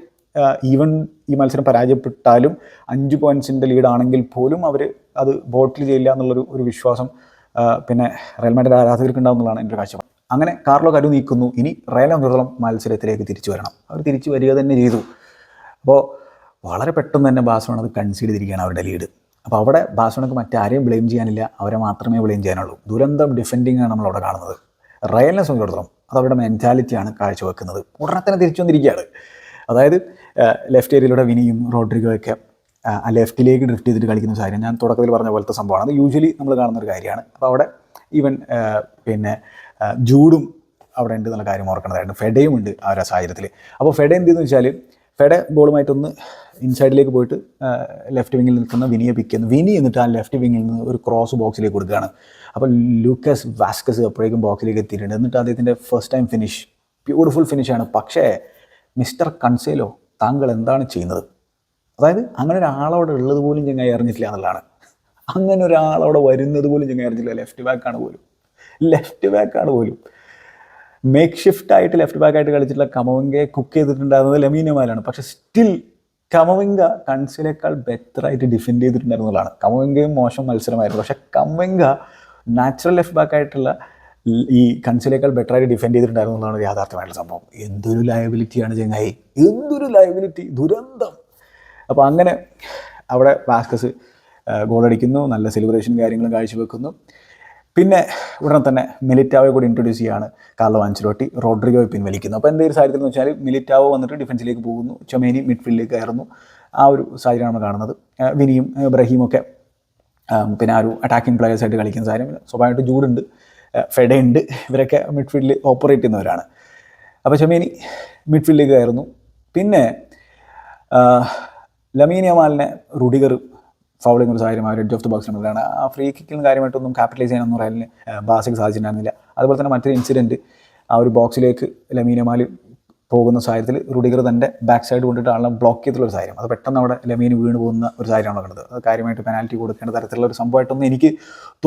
ഈവൻ ഈ മത്സരം പരാജയപ്പെട്ടാലും അഞ്ച് പോയിൻസിന്റെ ലീഡാണെങ്കിൽ പോലും അവർ അത് ബോട്ടിൽ ചെയ്യില്ല എന്നുള്ളൊരു ഒരു വിശ്വാസം പിന്നെ റയൽ മാഡ്രിഡ് ആരാധകർക്ക് ഉണ്ടാവുന്നതാണ് എന്റെ ഒരു കാഴ്ചപ്പാട്. അങ്ങനെ കാർലോ കരു നീക്കുന്നു. ഇനി റയൽ സംബന്ധിച്ചിടത്തോളം മത്സരത്തിലേക്ക് തിരിച്ചു വരണം. അവർ തിരിച്ചു വരിക തന്നെ ചെയ്തു. അപ്പോൾ വളരെ പെട്ടെന്ന് തന്നെ ബാഴ്സലോണ അത് കൺസീഡ് ചെയ്തിരിക്കുകയാണ് അവരുടെ ലീഡ് അപ്പോൾ അവിടെ ബാസോണക്ക് മറ്റാരെയും ബ്ലെയിം ചെയ്യാനില്ല. അവരെ മാത്രമേ ബ്ലെയിം ചെയ്യാനുള്ളൂ. ദുരന്തം ഡിഫെൻഡിങ് ആണ് നമ്മളവിടെ കാണുന്നത്. റയലിനെ സംബന്ധിച്ചിടത്തോളം അത് അവരുടെ മെന്റാലിറ്റിയാണ് കാഴ്ചവെക്കുന്നത്. ഉടനെ തിരിച്ചു വന്നിരിക്കുകയാണ്. അതായത് ലെഫ്റ്റ് ഏരിയയിലൂടെ വിനിയും റോഡ്രിഗോയൊക്കെ ആ ലെഫ്റ്റിലേക്ക് ഡ്രിഫ്റ്റ് ചെയ്തിട്ട് കളിക്കുന്ന സാഹചര്യം. ഞാൻ തുടക്കത്തിൽ പറഞ്ഞ പോലത്തെ സംഭവമാണ്. അത് യൂഷ്വലി നമ്മൾ കാണുന്ന ഒരു കാര്യമാണ്. അപ്പോൾ അവിടെ ഈവൻ പിന്നെ ജൂഡും അവിടെ ഉണ്ട് എന്നുള്ള കാര്യം ഓർക്കേണ്ടതായിട്ട് ഫെഡയും ഉണ്ട് ആ ഒരു സാഹചര്യത്തിൽ അപ്പോൾ ഫെഡ എന്ത് വെച്ചാൽ ഫെഡ ബോളുമായിട്ടൊന്ന് ഇൻസൈഡിലേക്ക് പോയിട്ട് ലെഫ്റ്റ് വിങ്ങിൽ നിൽക്കുന്ന വിനിയെ പിക്ക് ചെയ്യുന്നു. വിനി എന്നിട്ട് ആ ലെഫ്റ്റ് വിങ്ങിൽ നിന്ന് ഒരു ക്രോസ് ബോക്സിലേക്ക് കൊടുക്കുകയാണ്. അപ്പോൾ ലൂക്കസ് വാസ്കസ് അപ്പോഴേക്കും ബോക്സിലേക്ക് എത്തിയിട്ടുണ്ട് എന്നിട്ട് അദ്ദേഹത്തിന്റെ ഫസ്റ്റ് ടൈം ഫിനിഷ് ബ്യൂട്ടിഫുൾ ഫിനിഷാണ് പക്ഷേ മിസ്റ്റർ കൺസേലോ താങ്കൾ എന്താണ് ചെയ്യുന്നത്? അതായത് അങ്ങനെ ഒരാളവിടെ ഉള്ളത് പോലും ചങ്ങായി അറിഞ്ഞിട്ടില്ല എന്നുള്ളതാണ്. അങ്ങനെ ഒരാളവിടെ വരുന്നത് പോലും ചങ്ങായി അറിഞ്ഞില്ല ലെഫ്റ്റ് ബാക്കാണ് പോലും. ലെഫ്റ്റ് ബാക്കാണ് പോലും. മേക്ക് ഷിഫ്റ്റ് ആയിട്ട് ലെഫ്റ്റ് ബാക്ക് ആയിട്ട് കളിച്ചിട്ടുള്ള കമവിംഗയെ കുക്ക് ചെയ്തിട്ടുണ്ടായിരുന്നത് ലമീനമാലാണ് പക്ഷേ സ്റ്റിൽ കമവിംഗ കൺസിലേക്കാൾ ബെറ്റർ ആയിട്ട് ഡിഫെൻഡ് ചെയ്തിട്ടുണ്ടായിരുന്നതാണ് കമവിംഗയും മോശം മത്സരമായിരുന്നു. പക്ഷെ കമവിങ്ക നാച്ചുറൽ ലെഫ്റ്റ് ബാക്ക് ആയിട്ടുള്ള ഈ കൺസിലേക്കാൾ ബെറ്റർ ആയിട്ട് ഡിഫെൻഡ് ചെയ്തിട്ടുണ്ടായിരുന്നതാണ് യാഥാർത്ഥ്യമായിട്ടുള്ള സംഭവം. എന്തൊരു ലയബിലിറ്റിയാണ് ചെങ്ങായി. എന്തൊരു ലയബിലിറ്റി ദുരന്തം. അപ്പോൾ അങ്ങനെ അവിടെ വാസ്കസ് ഗോളടിക്കുന്നു നല്ല സെലിബ്രേഷൻ കാര്യങ്ങളും കാഴ്ചവെക്കുന്നു. പിന്നെ ഉടനെ തന്നെ മിലിറ്റാവെ കൂടി ഇൻട്രൊഡ്യൂസ് ചെയ്യാണ് കാർലോ ആൻച്ചലോട്ടി റോഡ്രിഗോയെ പിൻവലിക്കുന്നു. അപ്പോൾ എന്തെങ്കിലും സാഹചര്യം എന്ന് വെച്ചാൽ മിലിറ്റാവോ വന്നിട്ട് ഡിഫൻസിലേക്ക് പോകുന്നു. ചൊമേനി മിഡ്ഫീൽഡിലേക്ക് കയറുന്നു. ആ ഒരു സാഹചര്യമാണ് കാണുന്നത്. വിനിയും ബ്രഹീമൊക്കെ പിന്നെ ആ ഒരു അറ്റാക്കിംഗ് പ്ലെയേഴ്സായിട്ട് കളിക്കുന്ന സാധനം സ്വാഭാവികമായിട്ട് ജൂഡുണ്ട്. ഉണ്ട് ഇവരൊക്കെ മിഡ്ഫീൽഡിൽ ഓപ്പറേറ്റ് ചെയ്യുന്നവരാണ്. അപ്പോൾ ചെമീനി മിഡ്ഫീൽഡിലേക്ക് കയറുന്നു. പിന്നെ ലമീനി യമാലിനെ റുഡിഗർ ഫൗൾ ചെയ്യുന്ന ഒരു സാഹചര്യം അവർ എഡ്ജ് ഓഫ് ദ ബോക്സ് നമ്മളാണ് ആ ഫ്രീ കിക്കിലും കാര്യമായിട്ടൊന്നും ക്യാപിറ്റലൈസ് ചെയ്യാനൊന്നും റയലിന് ബാസിക്ക് സാധിച്ചിട്ടുണ്ടായിരുന്നില്ല. അതുപോലെ തന്നെ മറ്റൊരു ഇൻസിഡന്റ് ആ ഒരു ബോക്സിലേക്ക് ലമീൻ യമാൽ പോകുന്ന സാഹചര്യത്തിൽ റുഡിഗർ തന്റെ ബാക്ക് സൈഡ് കൊണ്ടിട്ട് ആളെ ബ്ലോക്ക് ചെയ്തിട്ടുള്ള ഒരു സാഹചര്യം. അത് പെട്ടെന്ന് അവിടെ ലമീന് വീണ് പോകുന്ന ഒരു സാഹചര്യമാണ് കണ്ടത്. അത് കാര്യമായിട്ട് പെനാൽറ്റി കൊടുക്കേണ്ട തരത്തിലുള്ള ഒരു സംഭവമായിട്ടൊന്നും എനിക്ക്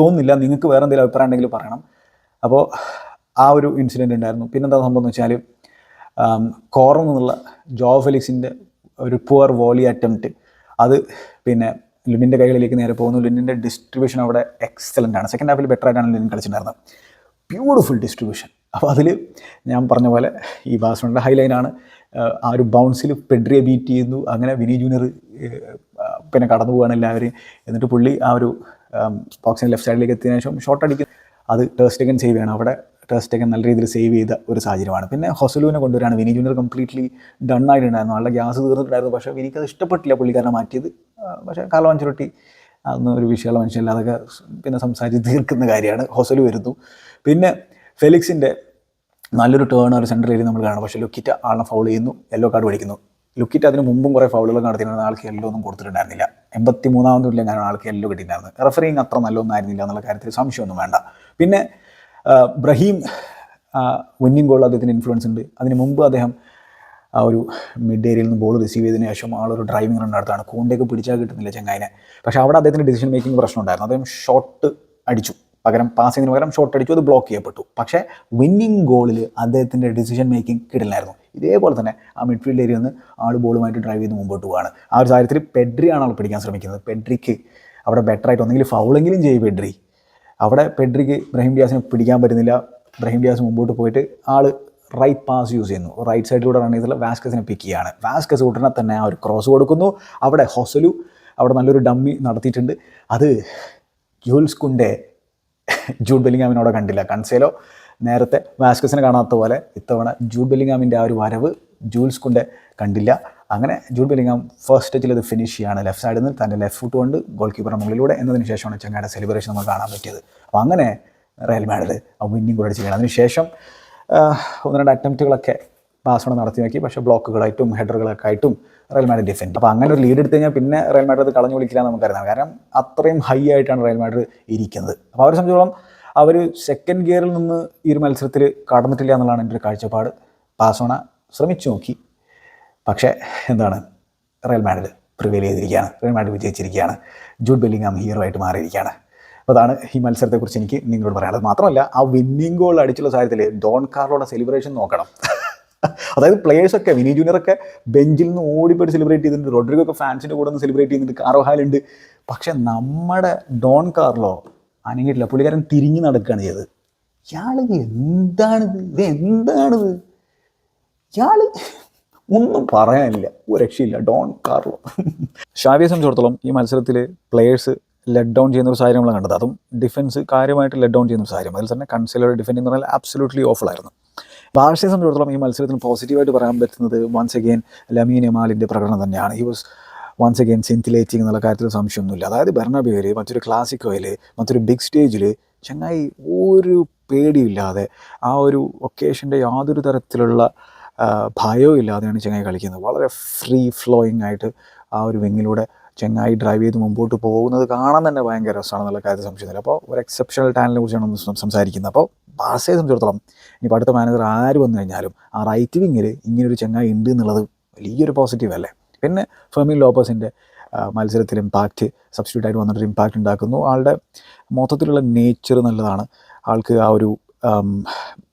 തോന്നുന്നില്ല. നിങ്ങൾക്ക് വേറെ എന്തെങ്കിലും അഭിപ്രായം ഉണ്ടെങ്കിൽ പറയണം. അപ്പോൾ ആ ഒരു ഇൻസിഡന്റ് ഉണ്ടായിരുന്നു. പിന്നെന്താ സംഭവം എന്ന് വെച്ചാൽ കോറം എന്നുള്ള ജോ ഫെലിക്സിന്റെ ഒരു പുവർ വോളി അറ്റംപ്റ്റ് അത് പിന്നെ ലുനിന്റെ കൈകളിലേക്ക് നേരെ പോകുന്നു. ലുനിന്റെ ഡിസ്ട്രിബ്യൂഷൻ അവിടെ എക്സലന്റ് ആണ്. സെക്കൻഡ് ഹാഫിൽ ബെറ്റർ ആയിട്ടാണ് ലുനിൻ കളിച്ചിട്ടുണ്ടായിരുന്നത്. ബ്യൂട്ടിഫുൾ ഡിസ്ട്രിബ്യൂഷൻ അപ്പോൾ അതിൽ ഞാൻ പറഞ്ഞ പോലെ ഈ ബാസ്മണിന്റെ ഹൈലൈനാണ് ആ ഒരു ബൗൺസിൽ പെഡ്രിയെ ബീറ്റ് ചെയ്യുന്നു. അങ്ങനെ വിനി ജൂനിയർ പിന്നെ കടന്നു പോവുകയാണ് എല്ലാവരും എന്നിട്ട് പുള്ളി ആ ഒരു ബോക്സിന്റെ ലെഫ്റ്റ് സൈഡിലേക്ക് എത്തിയതിനു ശേഷം ഷോട്ട് അടിക്കുന്നു. അത് ടേസ്റ്റേക്കൻ സേവ് ചെയ്യണം. അവിടെ ടേസ്റ്റേക്കൻ നല്ല രീതിയിൽ സേവ് ചെയ്ത ഒരു സാഹചര്യമാണ്. പിന്നെ ഹൊസലുവിനെ കൊണ്ടുവരാണ്. വിനി ജൂനിയർ കംപ്ലീറ്റ്ലി ഡൺ ആയിട്ടുണ്ടായിരുന്നു. ആളുടെ ഗ്യാസ് തീർന്നിട്ടുണ്ടായിരുന്നു. പക്ഷേ അത് ഇഷ്ടപ്പെട്ടില്ല പുള്ളിക്കാരനെ മാറ്റിയത്. പക്ഷേ കാലോ അഞ്ചുരട്ടി അതൊന്നും ഒരു വിഷയമുള്ള മനുഷ്യല്ല അതൊക്കെ പിന്നെ സംസാരിച്ച് തീർക്കുന്ന കാര്യമാണ്. ഹൊസലു വരുന്നു. പിന്നെ ഫെലിക്സിന്റെ നല്ലൊരു ഒരു സെൻട്രൽ ഏരിയ നമ്മൾ കാണാം. പക്ഷേ ലുക്കിറ്റ ആളെ ഫൗൾ ചെയ്യുന്നു. യെല്ലോ കാർഡ് പഠിക്കുന്നു ലുക്കിറ്റ അതിന് മുമ്പും കുറേ ഫൗളുകൾ നടത്തിയിട്ടുണ്ട്. ആൾക്ക് യെല്ലോ ഒന്നും കൊടുത്തിട്ടുണ്ടായിരുന്നില്ല. എൺപത്തി മൂന്നാമതും ഇല്ല ഞാൻ ആൾക്ക് യെല്ലോ കിട്ടിയിട്ടുണ്ടായിരുന്നു. റെഫറിങ് അത്ര നല്ലൊന്നും ആയിരുന്നില്ല എന്നുള്ള കാര്യത്തിൽ സംശയമൊന്നും വേണ്ട. പിന്നെ ബ്രഹീം വിന്നിങ് ഗോൾ അദ്ദേഹത്തിന് ഇൻഫ്ലുവൻസ് ഉണ്ട്. അതിന് മുമ്പ് അദ്ദേഹം ആ ഒരു മിഡ് ഏരിയയിൽ നിന്ന് ബോൾ റിസീവ് ചെയ്തതിന് ശേഷം ആളൊരു ഡ്രൈവിംഗ് റൺ നടത്താണ് കൂണ്ടേക്ക് പിടിച്ചാൽ കിട്ടുന്നില്ല ചെങ്ങായിനെ. പക്ഷേ അവിടെ അദ്ദേഹത്തിന്റെ ഡിസിഷൻ മേക്കിംഗ് പ്രശ്നം ഉണ്ടായിരുന്നു. അദ്ദേഹം ഷോട്ട് അടിച്ചു. പകരം പാസിങ്ങിന് പകരം ഷോട്ട് അടിച്ചു അത് ബ്ലോക്ക് ചെയ്യപ്പെട്ടു. പക്ഷേ വിന്നിംഗ് ഗോളിൽ അദ്ദേഹത്തിന്റെ ഡിസിഷൻ മേക്കിംഗ് കിടില്ലായിരുന്നു ഇതേപോലെ തന്നെ ആ മിഡ്ഫീൽഡ് ഏരിയ നിന്ന് ആൾ ബോളുമായിട്ട് ഡ്രൈവ് ചെയ്ത് മുമ്പോട്ട് പോവുകയാണ് ആ ഒരു സാഹചര്യത്തിൽ പെഡ്രിയാണ് ആൾ പിടിക്കാൻ ശ്രമിക്കുന്നത്. പെഡ്രിക്ക് അവിടെ ബെറ്റർ ആയിട്ട് ഒന്നെങ്കിൽ ഫൗളെങ്കിലും ചെയ്യും പെഡ്രി അവിടെ പെഡ്രിക്ക് ബ്രഹീം ഡിയാസിനെ പിടിക്കാൻ പറ്റുന്നില്ല. ബ്രഹീം ഡിയാസ് മുമ്പോട്ട് പോയിട്ട് ആൾ റൈറ്റ് പാസ് യൂസ് ചെയ്യുന്നു. റൈറ്റ് സൈഡിലൂടെ റൺ ചെയ്തിട്ടുള്ള വാസ്കസിനെ പിക്ക് ചെയ്യാണ്. വാസ്കസ് ഉടനെ തന്നെ ആ ഒരു ക്രോസ് കൊടുക്കുന്നു. അവിടെ ഹൊസലു അവിടെ നല്ലൊരു ഡമ്മി നടത്തിയിട്ടുണ്ട്. അത് ജൂൽസ് കുണ്ടെ ജൂഡ് ബെല്ലിങ്ങാമിനോടെ കണ്ടില്ല. കൺസേലോ നേരത്തെ വാസ്കസിനെ കാണാത്ത പോലെ ഇത്തവണ ജൂഡ് ബെല്ലിങ്ങാമിന്റെ ആ ഒരു വരവ് ജൂൽസ് കൊണ്ട് കണ്ടില്ല. അങ്ങനെ ജൂഡ് ബെല്ലിങ്ങാം ഫസ്റ്റ് ടച്ചിൽ അത് ഫിനിഷ് ചെയ്യാണ്. ലെഫ്റ്റ് സൈഡിൽ നിന്ന് തന്റെ ലെഫ്റ്റ് ഫുട്ട് കൊണ്ട് ഗോൾ കീപ്പറിന് മുകളിലൂടെ എന്നതിന് ശേഷമാണ് ചങ്ങായുടെ സെലിബ്രേഷൻ നമുക്ക് കാണാൻ പറ്റിയത്. അപ്പോൾ അങ്ങനെ റയൽ മാഡ്രിഡ് ആ വിന്നിങ് കൂടെ അടിച്ച് അതിനുശേഷം ഒന്ന് രണ്ട് അറ്റംപ്റ്റുകളൊക്കെ ബാസോണ നടത്തി നോക്കി. പക്ഷേ ബ്ലോക്കുകളായിട്ടും ഹെഡറുകളൊക്കെ ആയിട്ടും റയൽ മാഡ്രിഡ് ഡിഫെൻഡ് അപ്പോൾ അങ്ങനെ ഒരു ലീഡ് എടുത്തു കഴിഞ്ഞാൽ പിന്നെ റയൽ മാഡ്രിഡ് കളഞ്ഞു വിളിക്കില്ല നമുക്കറിയാം കാരണം അത്രയും ഹൈ ആയിട്ടാണ് റയൽ മാഡ്രിഡ് ഇരിക്കുന്നത്. അപ്പോൾ അവരെ സംബന്ധിച്ചോളം അവർ സെക്കൻഡ് ഗിയറിൽ നിന്ന് ഈ ഒരു മത്സരത്തിൽ കടന്നിട്ടില്ല എന്നുള്ളതാണ് എന്റെ ഒരു കാഴ്ചപ്പാട്. പാസോണ ശ്രമിച്ചു നോക്കി. പക്ഷേ എന്താണ്? റയൽ മാഡ്രിഡ് പ്രിവെയിൽ ചെയ്തിരിക്കുകയാണ്. റയൽ മാഡ്രിഡ് വിജയിച്ചിരിക്കുകയാണ്. ജൂഡ് ബെല്ലിംഗാം ഹീറോ ആയിട്ട് മാറിയിരിക്കുകയാണ്. അപ്പോൾ അതാണ് ഈ മത്സരത്തെക്കുറിച്ച് എനിക്ക് നിങ്ങളോട് പറയാനുള്ളത്. മാത്രമല്ല ആ വിന്നിംഗ് ഗോൾ അടിച്ചുള്ള സാഹചര്യത്തിൽ ഡോൺ കാർലോയുടെ സെലിബ്രേഷൻ നോക്കണം. അതായത് പ്ലേയേഴ്സൊക്കെ വിനി ജൂനിയറൊക്കെ ബെഞ്ചിൽ നിന്ന് ഓടിപ്പോയിട്ട് സെലിബ്രേറ്റ് ചെയ്തിട്ടുണ്ട്. റോഡ്രിഗോ ഒക്കെ ഫാൻസിന്റെ കൂടെ ഒന്ന് സെലിബ്രേറ്റ് ചെയ്യുന്നുണ്ട് കാർവഹാലുണ്ട് പക്ഷെ നമ്മുടെ ഡോൺ കാർലോ അനങ്ങിയിട്ടില്ല. പുള്ളിക്കാരൻ തിരിഞ്ഞു നടക്കുകയാണ് ചെയ്തത്. ഇയാളിത് എന്താണിത്? ഇത് എന്താണിത്? ഇയാൾ ഒന്നും പറയാനില്ല. ഒരു രക്ഷയില്ല ഡോൺ കാർലോ. ഷാവിയെ സംബന്ധിച്ചിടത്തോളം ഈ മത്സരത്തിൽ പ്ലേയേഴ്സ് ലെഡ് ഡൗൺ ചെയ്യുന്ന ഒരു സാഹചര്യം നമ്മൾ കണ്ടത്. അതും ഡിഫൻസ് കാര്യമായിട്ട് ലെഡ് ഡൗൺ ചെയ്യുന്ന ഒരു സാഹചര്യം. അതിൽ തന്നെ കൺസിലർ ഡിഫൻഡ് എന്ന് പറഞ്ഞാൽ ആബ്സൊല്യൂട്ട്ലി ഓഫിലായിരുന്നു ഭാഷയെ സംബന്ധിച്ചിടത്തോളം ഈ മത്സരത്തിന് പോസിറ്റീവായിട്ട് പറയാൻ പറ്റുന്നത് വൺസ് അഗെയിൻ ലമീൻ എമാലിന്റെ പ്രകടനം തന്നെയാണ്. He was once again scintillating എന്നുള്ള കാര്യത്തിൽ സംശയമൊന്നുമില്ല. അതായത് ബെർണബിയോയിൽ മറ്റൊരു ക്ലാസിക്കോയിൽ മറ്റൊരു ബിഗ് സ്റ്റേജിൽ ചങ്ങായി ഒരു പേടിയില്ലാതെ ആ ഒരു ഒക്കേഷന്റെ യാതൊരു തരത്തിലുള്ള ഭയവും ഇല്ലാതെയാണ് ചെങ്ങായി കളിക്കുന്നത്. വളരെ ഫ്രീ ഫ്ലോയിങ് ആയിട്ട് ആ ഒരു വിങ്ങിലൂടെ ചെങ്ങായി ഡ്രൈവ് ചെയ്ത് മുമ്പോട്ട് പോകുന്നത് കാണാൻ തന്നെ ഭയങ്കര രസമാണെന്നുള്ള കാര്യത്തിൽ സംശയമില്ല. അപ്പോൾ ഒരു എക്സെപ്ഷണൽ ടാലന്റിനെ കുറിച്ചാണ് നമ്മൾ സംസാരിക്കുന്നത്. അപ്പോൾ ബാസയെ സംബന്ധിച്ചിടത്തോളം ഇനിയിപ്പോൾ അടുത്ത മാനേജർ ആര് വന്നു കഴിഞ്ഞാലും ആ റൈറ്റ് വിങ്ങിൽ ഇങ്ങനൊരു ചെങ്ങായി ഉണ്ട് എന്നുള്ളത് വലിയൊരു പോസിറ്റീവ് അല്ലേ? പിന്നെ ഫെമിൻ ലോപ്പേഴ്സിന്റെ മത്സരത്തിൽ ഇമ്പാക്റ്റ് സബ്സ്റ്റിറ്റ്യൂട്ട് ആയിട്ട് വന്നിട്ടൊരു ഇമ്പാക്റ്റ് ഉണ്ടാക്കുന്നു. ആളുടെ മൊത്തത്തിലുള്ള നേച്ചർ നല്ലതാണ്. ആൾക്ക് ആ ഒരു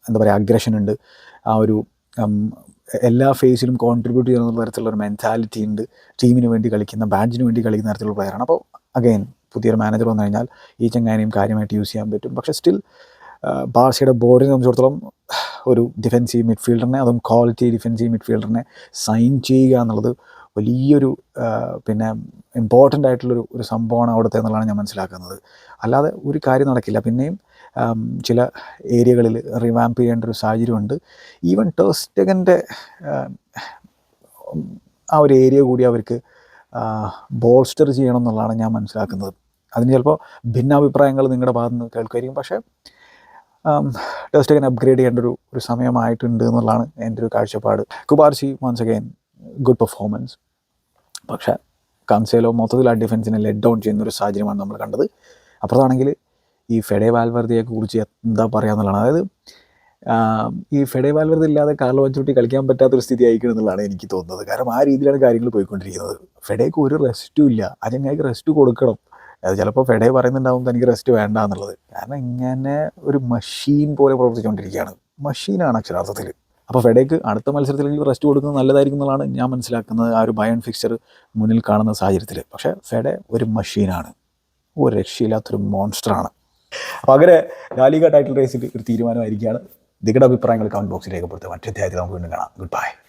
എന്താ പറയുക അഗ്രഷൻ ഉണ്ട്. ആ ഒരു എല്ലാ ഫേസിലും കോൺട്രിബ്യൂട്ട് ചെയ്യുന്ന തരത്തിലുള്ള ഒരു മെന്റാലിറ്റി ഉണ്ട്. ടീമിന് വേണ്ടി കളിക്കുന്ന ബാൻഡിന് വേണ്ടി കളിക്കുന്ന തരത്തിലുള്ള പ്ലെയറാണ് അപ്പോൾ അഗൈൻ പുതിയൊരു മാനേജർ വന്നു കഴിഞ്ഞാൽ ഈ ചങ്ങാനെയും കാര്യമായിട്ട് യൂസ് ചെയ്യാൻ പറ്റും. പക്ഷേ സ്റ്റിൽ ബാഴ്സയുടെ ബോർഡിനെ സംബന്ധിച്ചിടത്തോളം ഒരു ഡിഫെൻസീവ് മിഡ്ഫീൽഡറിനെ അതും ക്വാളിറ്റി ഡിഫെൻസീവ് മിഡ്ഫീൽഡറിനെ സൈൻ ചെയ്യുക എന്നുള്ളത് വലിയൊരു പിന്നെ ഇമ്പോർട്ടന്റ് ആയിട്ടുള്ളൊരു ഒരു സംഭവമാണ് അവിടുത്തെ എന്നുള്ളതാണ് ഞാൻ മനസ്സിലാക്കുന്നത്. അല്ലാതെ ഒരു കാര്യം നടക്കില്ല. പിന്നെയും ചില ഏരിയകളിൽ റിവാംപ് ചെയ്യേണ്ട ഒരു സാഹചര്യമുണ്ട്. ഈവൻ ടേസ്റ്റഗന്റെ ആ ഒരു ഏരിയ കൂടി അവർക്ക് ബോൾസ്റ്റർ ചെയ്യണം എന്നുള്ളതാണ് ഞാൻ മനസ്സിലാക്കുന്നത്. അതിന് ചിലപ്പോൾ ഭിന്നാഭിപ്രായങ്ങൾ നിങ്ങളുടെ ഭാഗത്ത് നിന്ന് കേൾക്കുമായിരിക്കും പക്ഷേ ടെസ്റ്റഗൻ അപ്ഗ്രേഡ് ചെയ്യേണ്ട ഒരു ഒരു സമയമായിട്ടുണ്ട് എന്നുള്ളതാണ് എന്റെ ഒരു കാഴ്ചപ്പാട്. Cubarsi once again good performance പക്ഷേ കൺസേലോ മൊത്തത്തിൽ ആ ഡിഫൻസിനെ ലെഡ് ഡൗൺ ചെയ്യുന്ന ഒരു സാഹചര്യമാണ് നമ്മൾ കണ്ടത്. അപ്പുറത്താണെങ്കിൽ ഈ ഫെഡേ വാൽവർദിയെ കുറിച്ച് എന്താ പറയുക എന്നുള്ളതാണ്. അതായത് ഈ ഫെഡേ വാൽവർദി ഇല്ലാതെ കാർലോ അഞ്ചുട്ടി കളിക്കാൻ പറ്റാത്തൊരു സ്ഥിതി ആയിരിക്കും എന്നുള്ളതാണ് എനിക്ക് തോന്നുന്നത്. കാരണം ആ രീതിയിലാണ് കാര്യങ്ങൾ പോയിക്കൊണ്ടിരിക്കുന്നത്. ഫെഡേക്ക് ഒരു റെസ്റ്റും ഇല്ല. ആ റെസ്റ്റ് കൊടുക്കണം? അത് ചിലപ്പോൾ ഫെഡേ പറയുന്നുണ്ടാവും തനിക്ക് റെസ്റ്റ് വേണ്ട എന്നുള്ളത്. കാരണം ഇങ്ങനെ ഒരു മഷീൻ പോലെ പ്രവർത്തിച്ചുകൊണ്ടിരിക്കുകയാണ് മഷീനാണ് അക്ഷരാർത്ഥത്തിൽ അപ്പോൾ ഫെഡേക്ക് അടുത്ത മത്സരത്തിലെങ്കിലും റെസ്റ്റ് കൊടുക്കുന്നത് നല്ലതായിരിക്കും എന്നുള്ളതാണ് ഞാൻ മനസ്സിലാക്കുന്നത് ആ ഒരു ബയൺ ഫിക്ചർ മുന്നിൽ കാണുന്ന സാഹചര്യത്തിൽ പക്ഷേ ഫെഡേ ഒരു മഷീനാണ് ഒരു രക്ഷയില്ലാത്തൊരു മോൺസ്റ്ററാണ് അപ്പോൾ അങ്ങനെ ലാലിക ടൈറ്റിൽ റേസിൽ ഒരു തീരുമാനമായിരിക്കുകയാണ്. നിങ്ങളുടെ അഭിപ്രായങ്ങൾ കമന്റ് ബോക്സിൽ രേഖപ്പെടുത്തുക. മറ്റേ അധ്യായത്തിൽ നമുക്ക് വീണ്ടും കാണാം. Good bye